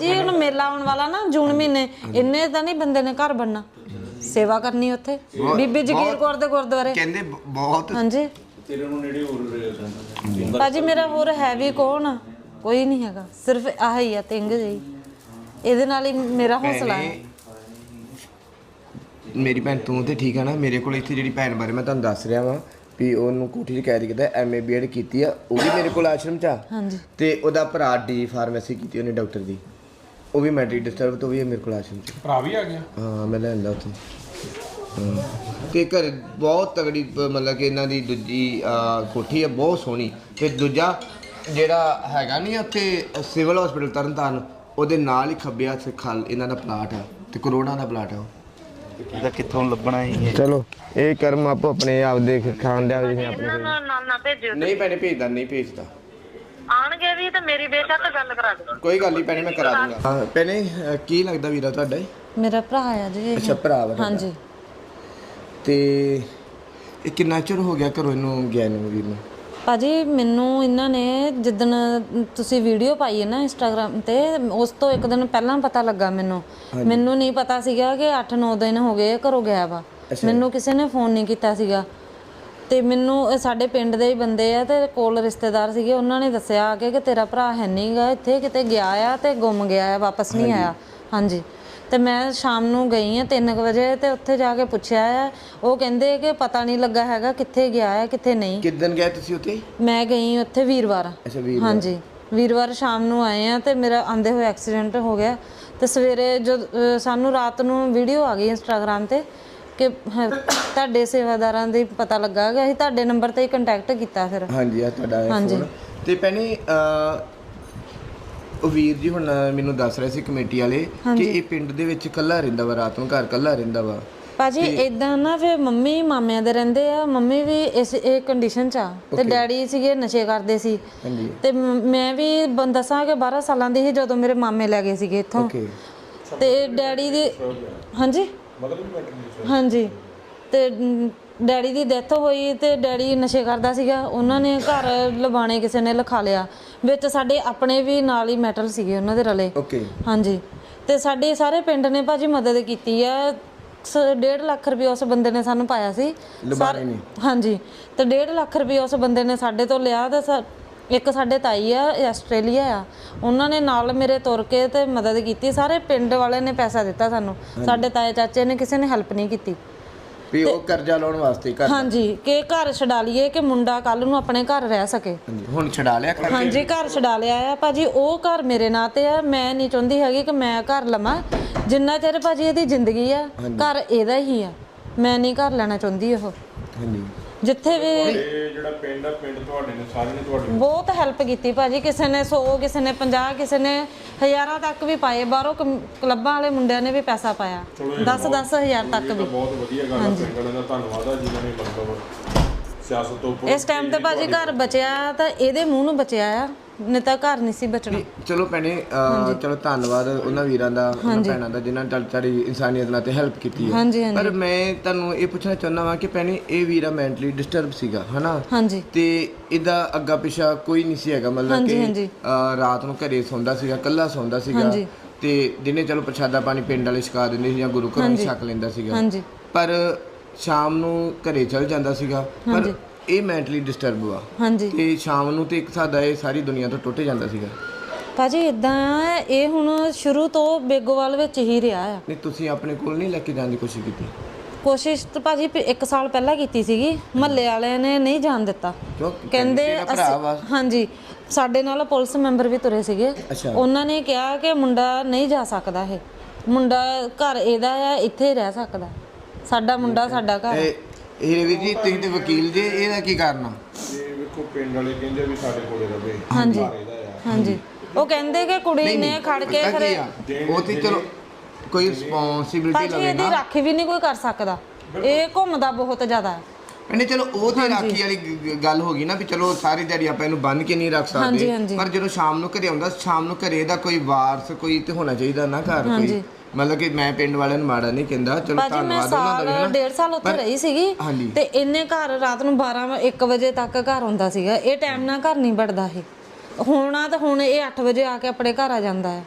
ਜੀ ਹੁਣ ਮੇਲਾ ਆਉਣ ਵਾਲਾ ਨਾ ਜੂਨ ਮਹੀਨੇ ਇੰਨੇ ਤਾਂ ਨਹੀਂ ਬੰਦੇ ਨੇ ਘਰ ਬਣਨਾ। ਸੇਵਾ ਕਰਨੀ ਉੱਥੇ। ਬੀਬੀ ਜਗੀਰ ਕੌਰ ਦੇ ਗੁਰਦੁਆਰੇ। ਕਹਿੰਦੇ ਬਹੁਤ ਹਾਂਜੀ। ਤੇਰੇ ਨੂੰ ਨੇੜੇ ਹੋਰ ਭਾਜੀ ਮੇਰਾ ਹੋਰ ਹੈ ਵੀ ਕੌਣ? ਆ? ਕੋਈ ਨਹੀਂ ਹੈਗਾ। ਸਿਰਫ ਆਹ ਹੀ ਆ ਤਿੰਗ ਜਿਹੀ ਇਹਦੇ ਨਾਲ ਹੀ ਮੇਰਾ ਹੌਸਲਾ ਹੈ। ਮੇਰੀ ਭੈਣ ਤੂੰ ਤੇ ਠੀਕ ਹੈ ਨਾ? ਮੇਰੇ ਕੋਲ ਇੱਥੇ ਜਿਹੜੀ ਭੈਣ ਬਾਰੇ ਮੈਂ ਤੁਹਾਨੂੰ ਦੱਸ ਰਿਹਾ ਵਾਂ ਵੀ ਉਹਨੂੰ ਕੋਠੀ 'ਚ ਕੈਦ ਕੀਤਾ ਐਮਏ ਬੀਐਡ ਕੀਤੀ ਆ। ਉਹ ਵੀ ਮੇਰੇ ਕੋਲ ਆਸ਼ਰਮ 'ਚ ਆ। ਹਾਂਜੀ। ਤੇ ਉਹਦਾ ਭਰਾ ਡੀ ਫਾਰਮੇਸੀ ਕੀਤੀ ਉਹਨੇ ਡਾਕਟਰ ਦੀ। ਉਹ ਵੀ ਮੈਂਟਲੀ ਡਿਸਟਰਬ ਤੋਂ ਵੀ ਹੈ ਮੇਰੇ ਕੋਲ ਆਸ਼ਰਮ 'ਚ ਭਰਾ ਵੀ ਆ ਗਿਆ? ਹਾਂ ਮੈਂ ਲੈਂਦਾ ਉੱਥੇ। ਹਾਂ। ਤੇ ਘਰ ਬਹੁਤ ਤਗੜੀ ਮਤਲਬ ਕਿ ਇਹਨਾਂ ਦੀ ਦੂਜੀ ਅਹ, ਕੋਠੀ ਹੈ ਬਹੁਤ ਸੋਹਣੀ। ਤੇ ਦੂਜਾ ਜਿਹੜਾ ਹੈਗਾ ਨਹੀਂ ਉੱਥੇ ਸਿਵਲ ਹਸਪੀਟਲ ਤਰਨਤਾਰਨ ਉਹਦੇ ਨਾਲ ਹੀ ਖੱਬੇ ਹੱਥ ਖਲ ਇਹਨਾਂ ਦਾ ਪਲਾਟ ਆ ਤੇ ਕਰੋੜਾਂ ਦਾ ਪਲਾਟ ਆ ਉਹ। ਇਹਦਾ ਕਿੱਥੋਂ ਲੱਭਣਾ ਹੀ ਚਲੋ ਇਹ ਕਰਮ ਆਪੋ ਆਪਣੇ ਆਪ ਦੇਖ ਖਾਣ ਦੇ ਆਪਣੇ ਇਹਨਾਂ ਨੂੰ ਨਾਲ ਨਾ ਭੇਜਿਓ ਨਹੀਂ ਭੈਣੇ ਭੇਜਦਾ ਨਹੀਂ ਭੇਜਦਾ। ਆਣਗੇ ਵੀ ਤੇ ਮੇਰੀ ਬੇਸ਼ੱਕ ਗੱਲ ਕਰਾ ਦਿਓ। ਕੋਈ ਗੱਲ ਨਹੀਂ ਭੈਣੇ ਮੈਂ ਕਰਾ ਦੂੰਗਾ। ਹਾਂ ਭੈਣੇ ਕੀ ਲੱਗਦਾ ਵੀਰਾ ਤੁਹਾਡਾ ਇਹ? ਮੇਰਾ ਭਰਾ ਆ ਜੀ ਇਹ। ਅੱਛਾ ਭਰਾ ਵਾ ਤੁਹਾਡਾ। ਹਾਂਜੀ। ਤੇ ਇਹ ਕਿੰਨਾ ਚਿਰ ਹੋ ਗਿਆ ਘਰੋਂ ਇਹਨੂੰ ਗਿਆ ਨੂੰ ਵੀਰ ਨੂੰ? ਭਾਜੀ ਮੈਨੂੰ ਇਹਨਾਂ ਨੇ ਜਿੱਦਣ ਤੁਸੀਂ ਵੀਡੀਓ ਪਾਈ ਹੈ ਨਾ ਇੰਸਟਾਗ੍ਰam ਤੇ ਉਸ ਤੋਂ ਇੱਕ ਦਿਨ ਪਹਿਲਾਂ ਪਤਾ ਲੱਗਾ ਮੈਨੂੰ। ਮੈਨੂੰ ਨਹੀਂ ਪਤਾ ਸੀਗਾ ਕਿ 8-9 ਦਿਨ ਹੋ ਗਏ ਘਰੋਂ ਗਿਆ ਵਾ। ਮੈਨੂੰ ਕਿਸੇ ਨੇ ਫੋਨ ਨਹੀਂ ਕੀਤਾ ਸੀਗਾ। ਤੇ ਮੈਨੂੰ ਸਾਡੇ ਪਿੰਡ ਦੇ ਹੀ ਬੰਦੇ ਆ ਤੇ ਕੋਲ ਰਿਸ਼ਤੇਦਾਰ ਸੀਗੇ ਉਹਨਾਂ ਨੇ ਦੱਸਿਆ ਆ ਕੇ ਕਿ ਤੇਰਾ ਭਰਾ ਹੈ ਨਹੀਂਗਾ ਇੱਥੇ ਕਿਤੇ ਗਿਆ ਆ ਤੇ ਗੁੰਮ ਗਿਆ ਆ ਵਾਪਸ ਨਹੀਂ ਆਇਆ। ਹਾਂਜੀ। ਤੇ ਮੈਂ ਸ਼ਾਮ ਨੂੰ ਗਈ ਆ 3 ਵਜੇ ਤੇ ਉੱਥੇ ਜਾ ਕੇ ਪੁੱਛਿਆ ਆ ਉਹ ਕਹਿੰਦੇ ਕਿ ਪਤਾ ਨਹੀਂ ਲੱਗਾ ਹੈਗਾ ਕਿੱਥੇ ਗਿਆ ਆ ਕਿੱਥੇ ਨਹੀਂ। ਕਿਦਨ ਗਏ ਤੁਸੀਂ ਉੱਥੇ? ਮੈਂ ਗਈ ਉੱਥੇ ਵੀਰਵਾਰ। ਅੱਛਾ ਵੀਰ ਹਾਂਜੀ। ਵੀਰਵਾਰ ਸ਼ਾਮ ਨੂੰ ਆਏ ਆ ਤੇ ਮੇਰਾ ਆਂਦੇ ਹੋਏ ਐਕਸੀਡੈਂਟ ਹੋ ਗਿਆ। ਤੇ ਸਵੇਰੇ ਜਦ ਅਹ ਸਾਨੂੰ ਰਾਤ ਨੂੰ ਵੀਡੀਓ ਆ ਗਈ ਇੰਸਟਾਗ੍ਰam ਤੇ ਕਿ ਹ- ਤੁਹਾਡੇ ਸੇਵਾਦਾਰਾਂ ਦੀ ਪਤਾ ਲੱਗਾ ਕਿ ਅਸੀਂ ਤੁਹਾਡੇ ਨੰਬਰ ਤੇ ਹੀ ਕੰਟੈਕਟ ਕੀਤਾ ਫਿਰ। ਹਾਂਜੀ ਆ ਤੁਹਾਡਾ ਇਹ ਹਾਂਜੀ। ਫੋਨ ਤੇ ਭੈਣੇ ਅਹ, ਉਹ ਵੀਰ ਜੀ ਹੁਣ ਮੈਨੂੰ ਦੱਸ ਰਹੇ ਸੀ ਕਮੇਟੀ ਵਾਲੇ ਕਿ ਇਹ ਪਿੰਡ ਦੇ ਵਿੱਚ ਇਕੱਲਾ ਰਹਿੰਦਾ ਵਾ ਰਾਤ ਨੂੰ ਘਰ ਇਕੱਲਾ ਰਹਿੰਦਾ ਵਾ। ਭਾਜੀ ਇਦਾਂ ਨਾ ਫਿਰ ਮੰਮੀ ਮਾਮਿਆਂ ਦੇ ਰਹਿੰਦੇ ਆ ਮੰਮੀ ਵੀ ਇਸ ਇਹ ਕੰਡੀਸ਼ਨ ਚ ਆ। ਤੇ ਡੈਡੀ ਸੀਗੇ ਨਸ਼ੇ ਕਰਦੇ ਸੀ। ਹਾਂਜੀ। ਤੇ ਮ- ਮੈਂ ਵੀ ਬੰ- ਦੱਸਾਂ ਕਿ 12 ਸਾਲਾਂ ਦੀ ਸੀ ਜਦੋਂ ਮੇਰੇ ਮਾਮੇ ਲੈ ਗਏ ਸੀਗੇ ਇੱਥੋਂ। ਓਕੇ ਤੇ ਡੈਡੀ ਦੀ ਹਾਂਜੀ? ਹਾਂਜੀ। ਤੇ ਮ, ਡੈਡੀ ਦੀ ਡੈਥ ਹੋਈ ਤੇ ਡੈਡੀ ਨਸ਼ੇ ਕਰਦਾ ਸੀਗਾ। ਉਹਨਾਂ ਨੇ ਘਰ ਲਵਾਣੇ ਕਿਸੇ ਨੇ ਲਿਖਾ ਲਿਆ। ਵਿੱਚ ਸਾਡੇ ਆਪਣੇ ਵੀ ਨਾਲ ਹੀ ਮੈਟਲ ਸੀਗੇ ਉਹਨਾਂ ਦੇ ਰਲੇ। ਓਕੇ। ਹਾਂਜੀ। ਤੇ ਸਾਡੇ ਸਾਰੇ ਪਿੰਡ ਨੇ ਭਾਜੀ ਮਦਦ ਕੀਤੀ ਆ। 1.5 ਲੱਖ ਰੁਪਏ ਉਸ ਬੰਦੇ ਨੇ ਸਾਨੂੰ ਪਾਇਆ ਸੀ। ਲੁਬਾਣੇ ਨੇ। ਹਾਂਜੀ। ਤੇ 1.5 ਲੱਖ ਰੁਪਏ ਉਸ ਬੰਦੇ ਨੇ ਸਾਡੇ ਤੋਂ ਲਿਆ ਤੇ ਸਾ- ਇੱਕ ਸਾਡੇ ਤਾਈ ਆ ਇਹ ਆਸਟ੍ਰੇਲੀਆ ਆ। ਉਹਨਾਂ ਨੇ ਨਾਲ ਮੇਰੇ ਤੁਰ ਕੇ ਤੇ ਮਦਦ ਕੀਤੀ। ਸਾਰੇ ਪਿੰਡ ਵਾਲਿਆਂ ਨੇ ਪੈਸਾ ਦਿੱਤਾ ਸਾਨੂੰ। ਸਾਡੇ ਤਾਏ ਚਾਚੇ ਨੇ ਕਿਸੇ ਨੇ ਹੈਲਪ ਨਹੀਂ ਕੀਤੀ। ਵੀ ਉਹ ਕਰਜ਼ਾ ਲਾਉਣ ਵਾਸਤੇ ਘਰ ਹਾਂਜੀ ਕਿ ਘਰ ਛਡਾ ਲਈਏ ਕਿ ਮੁੰਡਾ ਕੱਲ ਨੂੰ ਆਪਣੇ ਘਰ ਰਹਿ ਸਕੇ। ਹਾਂਜੀ, ਹੁਣ ਛਡਾ ਲਿਆ ਕਰ ਹਾਂਜੀ ਘਰ ਛਡਾ ਲਿਆ ਆ। ਭਾਜੀ ਉਹ ਘਰ ਮੇਰੇ ਨਾਂ ਤੇ ਆ। ਮੈਂ ਨਹੀਂ ਚਾਹੁੰਦੀ ਹੈਗੀ ਕਿ ਮੈਂ ਘਰ ਲਵਾਂ। ਜਿੰਨਾ ਚਿਰ ਭਾਜੀ ਇਹਦੀ ਜ਼ਿੰਦਗੀ ਆ ਘਰ ਇਹਦਾ ਹੀ ਆ। ਮੈਂ ਨਹੀਂ ਘਰ ਲੈਣਾ ਚਾਹੁੰਦੀ ਉਹ। ਹਾਂਜੀ। ਜਿੱਥੇ ਵੀ ਇਹ ਜਿਹੜਾ ਪਿੰਡ ਆ ਪਿੰਡ ਤੁਹਾਡੇ ਨੇ ਸਾਰੇ ਨੇ ਤੁਹਾਡੇ ਬਹੁਤ ਹੈਲਪ ਕੀਤੀ ਭਾਜੀ। ਕਿਸੇ ਨੇ 100 ਕਿਸੇ ਨੇ 50 ਕਿਸੇ ਨੇ ਹਜ਼ਾਰਾਂ ਤੱਕ ਵੀ ਪਾਏ। ਬਾਹਰੋਂ ਕਮ- ਕਲੱਬਾਂ ਵਾਲੇ ਮੁੰਡਿਆਂ ਨੇ ਵੀ ਪੈਸਾ ਪਾਇਆ। 10 10 ਹਜ਼ਾਰ ਤੱਕ ਵੀ। ਬਹੁਤ ਵਧੀਆ ਗੱਲ ਆ। ਪਿੰਡ ਵਾਲਿਆਂ ਦਾ ਧੰਨਵਾਦ ਆ ਜਿਨ੍ਹਾਂ ਨੇ ਮਤਲਬ ਸਿਆਸਤ ਤੋਂ ਉੱਪਰ ਇਸ ਟਾਈਮ ਤੇ ਭਾਜੀ ਘਰ ਬਚਿਆ ਤਾਂ ਇਹਦੇ ਮੂੰਹ ਨੂੰ ਬਚਿਆ ਆ ਨਹੀਂ ਤਾਂ ਘਰ ਨਹੀਂ ਸੀ ਬਚਣਾ। ਚਲੋ ਭੈਣੇ ਅਹ, ਚਲੋ ਧੰਨਵਾਦ ਉਹਨਾਂ ਵੀਰਾਂ ਦਾ ਉਹਨਾਂ ਭੈਣਾਂ ਦਾ ਜਿਨ੍ਹਾਂ ਨੇ ਤੁਹਾਡੀ ਇਨਸਾਨੀਅਤ ਨਾਲ ਤੇ ਹੈਲਪ ਕੀਤੀ ਹੈ ਹਾਂਜੀ ਹਾਂਜੀ। ਪਰ ਮੈਂ ਤੁਹਾਨੂੰ ਇਹ ਪੁੱਛਣਾ ਚਾਹੁੰਦਾ ਵਾਂ ਕਿ ਭੈਣੇ ਇਹ ਵੀਰਾ ਮੈਂਟਲੀ ਡਿਸਟਰਬ ਸੀਗਾ ਹਨਾ? ਹਾਂਜੀ। ਤੇ ਇਹਦਾ ਅੱਗਾ ਪਿਛਾ ਕੋਈ ਨਹੀਂ ਸੀ ਹੈਗਾ ਮਤਲਬ ਹਾਂਜੀ, ਕਿ ਹਾਂਜੀ। ਅਹ, ਰਾਤ ਨੂੰ ਘਰੇ ਸੌਂਦਾ ਸੀਗਾ ਕੱਲਾ ਸੌਂਦਾ ਸੀਗਾ। ਹਾਂਜੀ। ਤੇ ਦਿਨੇ ਚਲੋ ਪ੍ਰਸ਼ਾਦਾ ਪਾਣੀ ਪਿੰਡ ਵਾਲੇ ਛਕਾ ਦਿੰਦੇ ਸੀ ਜਾਂ ਗੁਰੂ ਘਰੋਂ ਹੀ ਛਕ ਲੈਂਦਾ ਸੀਗਾ। ਹਾਂਜੀ। ਪਰ ਸ਼ਾਮ ਨੂੰ ਘਰੇ ਚਲ ਜਾਂਦਾ ਸੀਗਾ ਪਰ ਇਹ ਮੈਂਟਲੀ ਡਿਸਟਰਬ ਹਾਂਜੀ। ਤੇ ਸ਼ਾਮ ਨੂੰ ਤੇ ਇੱਕ ਸਾਦਾ ਇਹ ਸਾਰੀ ਦੁਨੀਆ ਤੋਂ ਟੁੱਟ ਜਾਂਦਾ ਸੀਗਾ। ਭਾਜੀ ਇਦਾਂ ਆ ਇਹ ਹੁਣ ਸ਼ੁਰੂ ਤੋਂ ਬੇਗੋਵਾਲ ਵਿੱਚ ਹੀ ਰਿਹਾ ਆ। ਨਹੀਂ ਤੁਸੀਂ ਆਪਣੇ ਕੋਲ ਨਹੀਂ ਲੈ ਕੇ ਜਾਣ ਦੀ ਕੋਸ਼ਿਸ਼ ਕੀਤੀ? ਕੋਸ਼ਿਸ਼ ਤਾਂ ਭਾਜੀ ਪ- ਇੱਕ ਸਾਲ ਪਹਿਲਾਂ ਕੀਤੀ ਸੀਗੀ। ਮਹੱਲੇ ਵਾਲਿਆਂ ਨੇ ਨਹੀਂ ਜਾਣ ਦਿੱਤਾ। ਕਹਿੰਦੇ ਹਾਂਜੀ। ਸਾਡੇ ਨਾਲ ਪੁਲਿਸ ਮੈਂਬਰ ਵੀ ਤੁਰੇ ਸੀਗੇ। ਉਹਨਾਂ ਨੇ ਕਿਹਾ ਕਿ ਮੁੰਡਾ ਨਹੀਂ ਜਾ ਸਕਦਾ ਇਹ। ਮੁੰਡਾ ਘਰ ਇਹਦਾ ਆ ਇੱਥੇ ਰਹਿ ਸਕਦਾ। ਸਾਡਾ ਮੁੰਡਾ ਸਾਡਾ ਘਰ। ਇਹ ਇਹ ਵੀਰ ਜੀ ਤੁਸੀਂ ਤੇ ਵਕੀਲ ਜੇ ਇਹਦਾ ਕੀ ਕਾਰਨ ਇਹ ਵੇਖੋ ਪਿੰਡ ਵਾਲੇ ਕਹਿੰਦੇ ਵੀ ਸਾਡੇ ਕੋਲੇ ਰਵੇ ਹਾਂਜੀ। ਹਾਂਜੀ। ਉਹ ਕਹਿੰਦੇ ਕਿ ਕੁੜੀ ਨੇ ਖੜ ਕੇ ਖਰੇ? ਉਹ ਤੇ ਚਲੋ ਕੋਈ ਰਿਸਪੌਂਸਿਬਿਲਟੀ ਭਾਜੀ ਲਵੇ ਇਹਦੀ ਨਾ। ਰਾਖੀ ਵੀ ਨਹੀਂ ਕੋਈ ਕਰ ਸਕਦਾ। ਇਹ ਘੁੰਮਦਾ ਬਹੁਤ ਜ਼ਿਆਦਾ। ਹੈ ਨਹੀਂ ਚਲੋ ਉਹ ਤੇ ਰਾਖੀ ਵਾਲੀ ਗ- ਗੱਲ ਹੋ ਗਈ ਨਾ ਵੀ ਚਲੋ ਸਾਰੀ ਦਿਹਾੜੀ ਆਪਾਂ ਇਹਨੂੰ ਬੰਨ ਕੇ ਨਹੀਂ ਰੱਖ ਹਾਂਜੀ, ਸਕਦੇ। ਹਾਂਜੀ। ਪਰ ਜਦੋਂ ਸ਼ਾਮ ਨੂੰ ਘਰੇ ਆਉਂਦਾ ਸ਼ਾਮ ਨੂੰ ਘਰੇ ਦਾ ਕੋਈ ਵਾਰਸ ਕੋਈ ਤੇ ਹੋਣਾ ਚਾਹੀਦਾ ਨਾ ਘਰ ਕੋਈ। ਮਤਲਬ ਕਿ ਮੈਂ ਪਿੰਡ ਵਾਲਿਆਂ ਨੂੰ ਮਾੜਾ ਨਹੀਂ ਕਹਿੰਦਾ ਚਲੋ ਭਾਜੀ ਮੈਂ ਧੰਨਵਾਦ ਉਹਨਾਂ ਸਾਲ ਦਾ ਵੀ ਨਾ ਡੇਢ ਸਾਲ ਉੱਥੇ ਰਹੀ ਸੀਗੀ। ਤੇ ਇੰਨੇ ਘਰ ਰਾਤ ਨੂੰ 12 1 ਵਜੇ ਤੱਕ ਘਰ ਹੁੰਦਾ ਸੀਗਾ ਇਹ ਟਾਈਮ ਨਾਲ ਘਰ ਨਹੀਂ ਵੜਦਾ ਇਹ ਹੋਣਾ ਤਾਂ ਹੁਣ ਇਹ 8 ਵਜੇ ਆ ਕੇ ਆਪਣੇ ਘਰ ਆ ਜਾਂਦਾ ਹੈ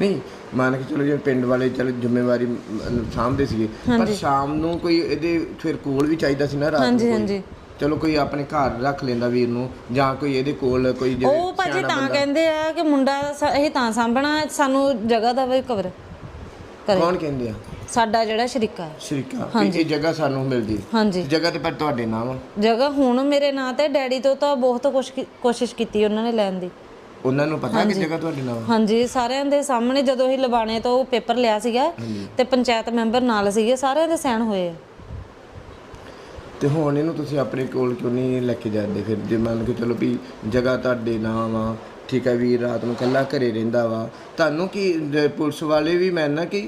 ਨਹੀਂ ਮੰਨ ਕੇ ਚਲੋ ਜੇ ਪਿੰਡ ਵਾਲੇ ਚਲੋ ਜ਼ਿੰਮੇਵਾਰੀ ਮ- ਸਾਂਭਦੇ ਸੀਗੇ ਪਰ ਸ਼ਾਮ ਨੂੰ ਕੋਈ ਇਹਦੇ ਫਿਰ ਕੋਲ ਵੀ ਚਾਹੀਦਾ ਸੀ ਨਾ ਰਾਤ ਨੂੰ ਹਾਂਜੀ, ਕੋਈ। ਹਾਂਜੀ। ਚਲੋ ਕੋਈ ਆਪਣੇ ਘਰ ਰੱਖ ਲੈਂਦਾ ਵੀਰ ਨੂੰ ਜਾਂ ਕੋਈ ਇਹਦੇ ਕੋਲ ਕੋਈ ਜਿਹੜੇ ਉਹ ਭਾਜੀ ਸਿਆਣਾ ਤਾਂ ਬੰਦਾ- ਕਹਿੰਦੇ ਆ ਕਿ ਮੁੰਡਾ ਸ- ਇਹ ਤਾਂ ਸਾਂਭਣਾ ਸਾਨੂੰ ਜਗ੍ਹਾ ਦਾ ਵੀ ਕਵਰ ਕਰੇ। ਕੌਣ ਕਹਿੰਦੇ ਆ? ਸਾਡਾ ਜਿਹੜਾ ਸ਼ਰੀਕਾ। ਹੈ ਸ਼ਰੀਕਾ ਵੀ ਇਹ ਜਗ੍ਹਾ ਸਾਨੂੰ ਮਿਲਦੀ। ਹਾਂਜੀ। ਜਗ੍ਹਾ ਤੇ ਪਰ ਤੁਹਾਡੇ ਨਾਮ ਆ ਜਗ੍ਹਾ ਹੁਣ ਮੇਰੇ ਨਾਂ ਤੇ ਡੈਡੀ ਤੋਂ ਤਾਂ ਬਹੁਤ ਕੁਛ ਕੀ- ਕੋਸ਼ਿਸ਼ ਕੀਤੀ ਉਹਨਾਂ ਨੇ ਲੈਣ ਦੀ। ਉਹਨਾਂ ਨੂੰ ਪਤਾ ਕਿ ਜਗ੍ਹਾ ਤੁਹਾਡੇ ਨਾਮ ਆ ਹਾਂਜੀ ਸਾਰਿਆਂ ਦੇ ਸਾਹਮਣੇ ਜਦੋਂ ਹੀ ਲਬਾਣੇ ਤੋਂ ਪੇਪਰ ਲਿਆ ਸੀਗਾ ਤੇ ਪੰਚਾਇਤ ਮੈਂਬਰ ਨਾਲ ਸੀਗੇ ਸਾਰਿਆਂ ਦੇ ਸਾਈਨ ਹੋਏ ਆ। ਤੇ ਹੁਣ ਇਹਨੂੰ ਤੁਸੀਂ ਆਪਣੇ ਕੋਲ ਕਿਉਂ ਨਹੀਂ ਲੈ ਕੇ ਜਾਂਦੇ ਫਿਰ? ਜੇ ਮੰਨ ਕੇ ਚਲੋ ਵੀ ਜਗ੍ਹਾ ਤੁਹਾਡੇ ਨਾਮ ਆ ਠੀਕ ਹੈ ਵੀ ਰਾਤ ਨੂੰ ਇਕੱਲਾ ਘਰੇ ਰਹਿੰਦਾ ਵਾ ਤੁਹਾਨੂੰ ਕੀ ਪੁਲਿਸ ਵਾਲੇ ਵੀ ਮੈਂ ਨਾ ਕਿ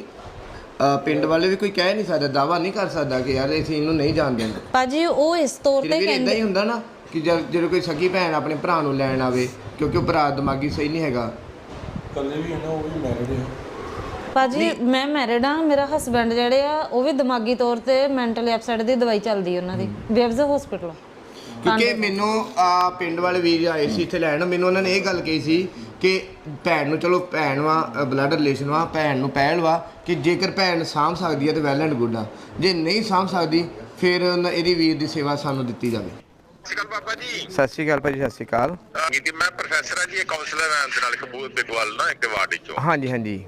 ਪਿੰਡ ਵਾਲੇ ਵੀ ਕੋਈ ਕਹਿ ਨਹੀਂ ਸਕਦਾ ਦਾਵਾ ਨਹੀਂ ਕਰ ਸਕਦਾ ਕਿ ਯਾਰ ਅਸੀਂ ਇਹਨੂੰ ਨਹੀਂ ਜਾਣ ਦੇਣਾ ਭਾਜੀ ਉਹ ਇਸ ਤੌਰ ਤੇ ਵੀ ਇਦਾਂ ਕਹਿੰਦੇ ਹੀ ਹੁੰਦਾ ਨਾ ਕਿ ਜਦ ਕੋਈ ਸਗੀ ਭੈਣ ਆਪਣੇ ਭਰਾ ਨੂੰ ਲੈਣ ਆਵੇ ਕਿਉਂਕਿ ਉਹ ਭਰਾ ਦਿਮਾਗੀ ਸਹੀ ਨਹੀਂ ਹੈਗਾ। ਕੱਲੇ ਵੀ ਹੈ ਨਾ ਉਹ ਵੀ ਮੈਰਿਡ ਹੈ ਭਾਜੀ ਮੈਂ ਮੈਰਿਡ ਆ ਮੇਰਾ ਹਸਬੰਡ ਜਿਹੜੇ ਆ ਉਹ ਵੀ ਦਿਮਾਗੀ ਤੌਰ ਤੇ ਮੈਂਟਲੀ ਅਪਸੈਟ ਦੀ ਦਵਾਈ ਚੱਲਦੀ ਉਹਨਾਂ ਦੀ ਵੇਵਜ਼ ਹਸਪੀਟਲ ਕਿਉਂਕਿ ਮੈਨੂੰ ਆ ਪਿੰਡ ਵਾਲੇ ਵੀਰ ਆਏ ਸੀ ਇੱਥੇ ਲੈਣ ਮੈਨੂੰ ਉਹਨਾਂ ਨੇ ਇਹ ਗੱਲ ਕਹੀ ਸੀ ਕਿ ਭੈਣ ਨੂੰ ਚਲੋ ਭੈਣ ਵਾ ਬਲੱਡ ਰਿਲੇਸ਼ਨ ਵਾ ਭੈਣ ਨੂੰ ਪਹਿਲ ਵਾ ਕਿ ਜੇਕਰ ਭੈਣ ਸਾਂਭ ਸਕਦੀ ਹੈ ਤੇ ਵੈਲ ਐਂਡ ਗੁੱਡ ਆ। ਜੇ ਨਹੀਂ ਸਾਂਭ ਸਕਦੀ ਫਿਰ ਉਹਨਾਂ- ਇਹਦੀ ਵੀਰ ਦੀ ਸੇਵਾ ਸਾਨੂੰ ਦਿੱਤੀ ਜਾਵੇ। ਸਤਿ ਸ਼੍ਰੀ ਅਕਾਲ ਬਾਬਾ ਜੀ। ਸਤਿ ਸ਼੍ਰੀ ਅਕਾਲ ਭਾਜੀ ਸਤਿ ਸ਼੍ਰੀ ਅਕਾਲ। ਅਹ ਜੀ ਮੈਂ ਪ੍ਰੋਫੈਸਰ ਆ ਜੀ ਇਹ ਕਾਉਂਸਲਰ ਹਾਂ ਦੇ ਨਾਲ ਕਬੂਲ ਬਿਗਵਾਲ ਨਾ ਇੱਕ ਵਾਰਡ ਚੋਂ ਹਾਂਜੀ ਹਾਂਜੀ।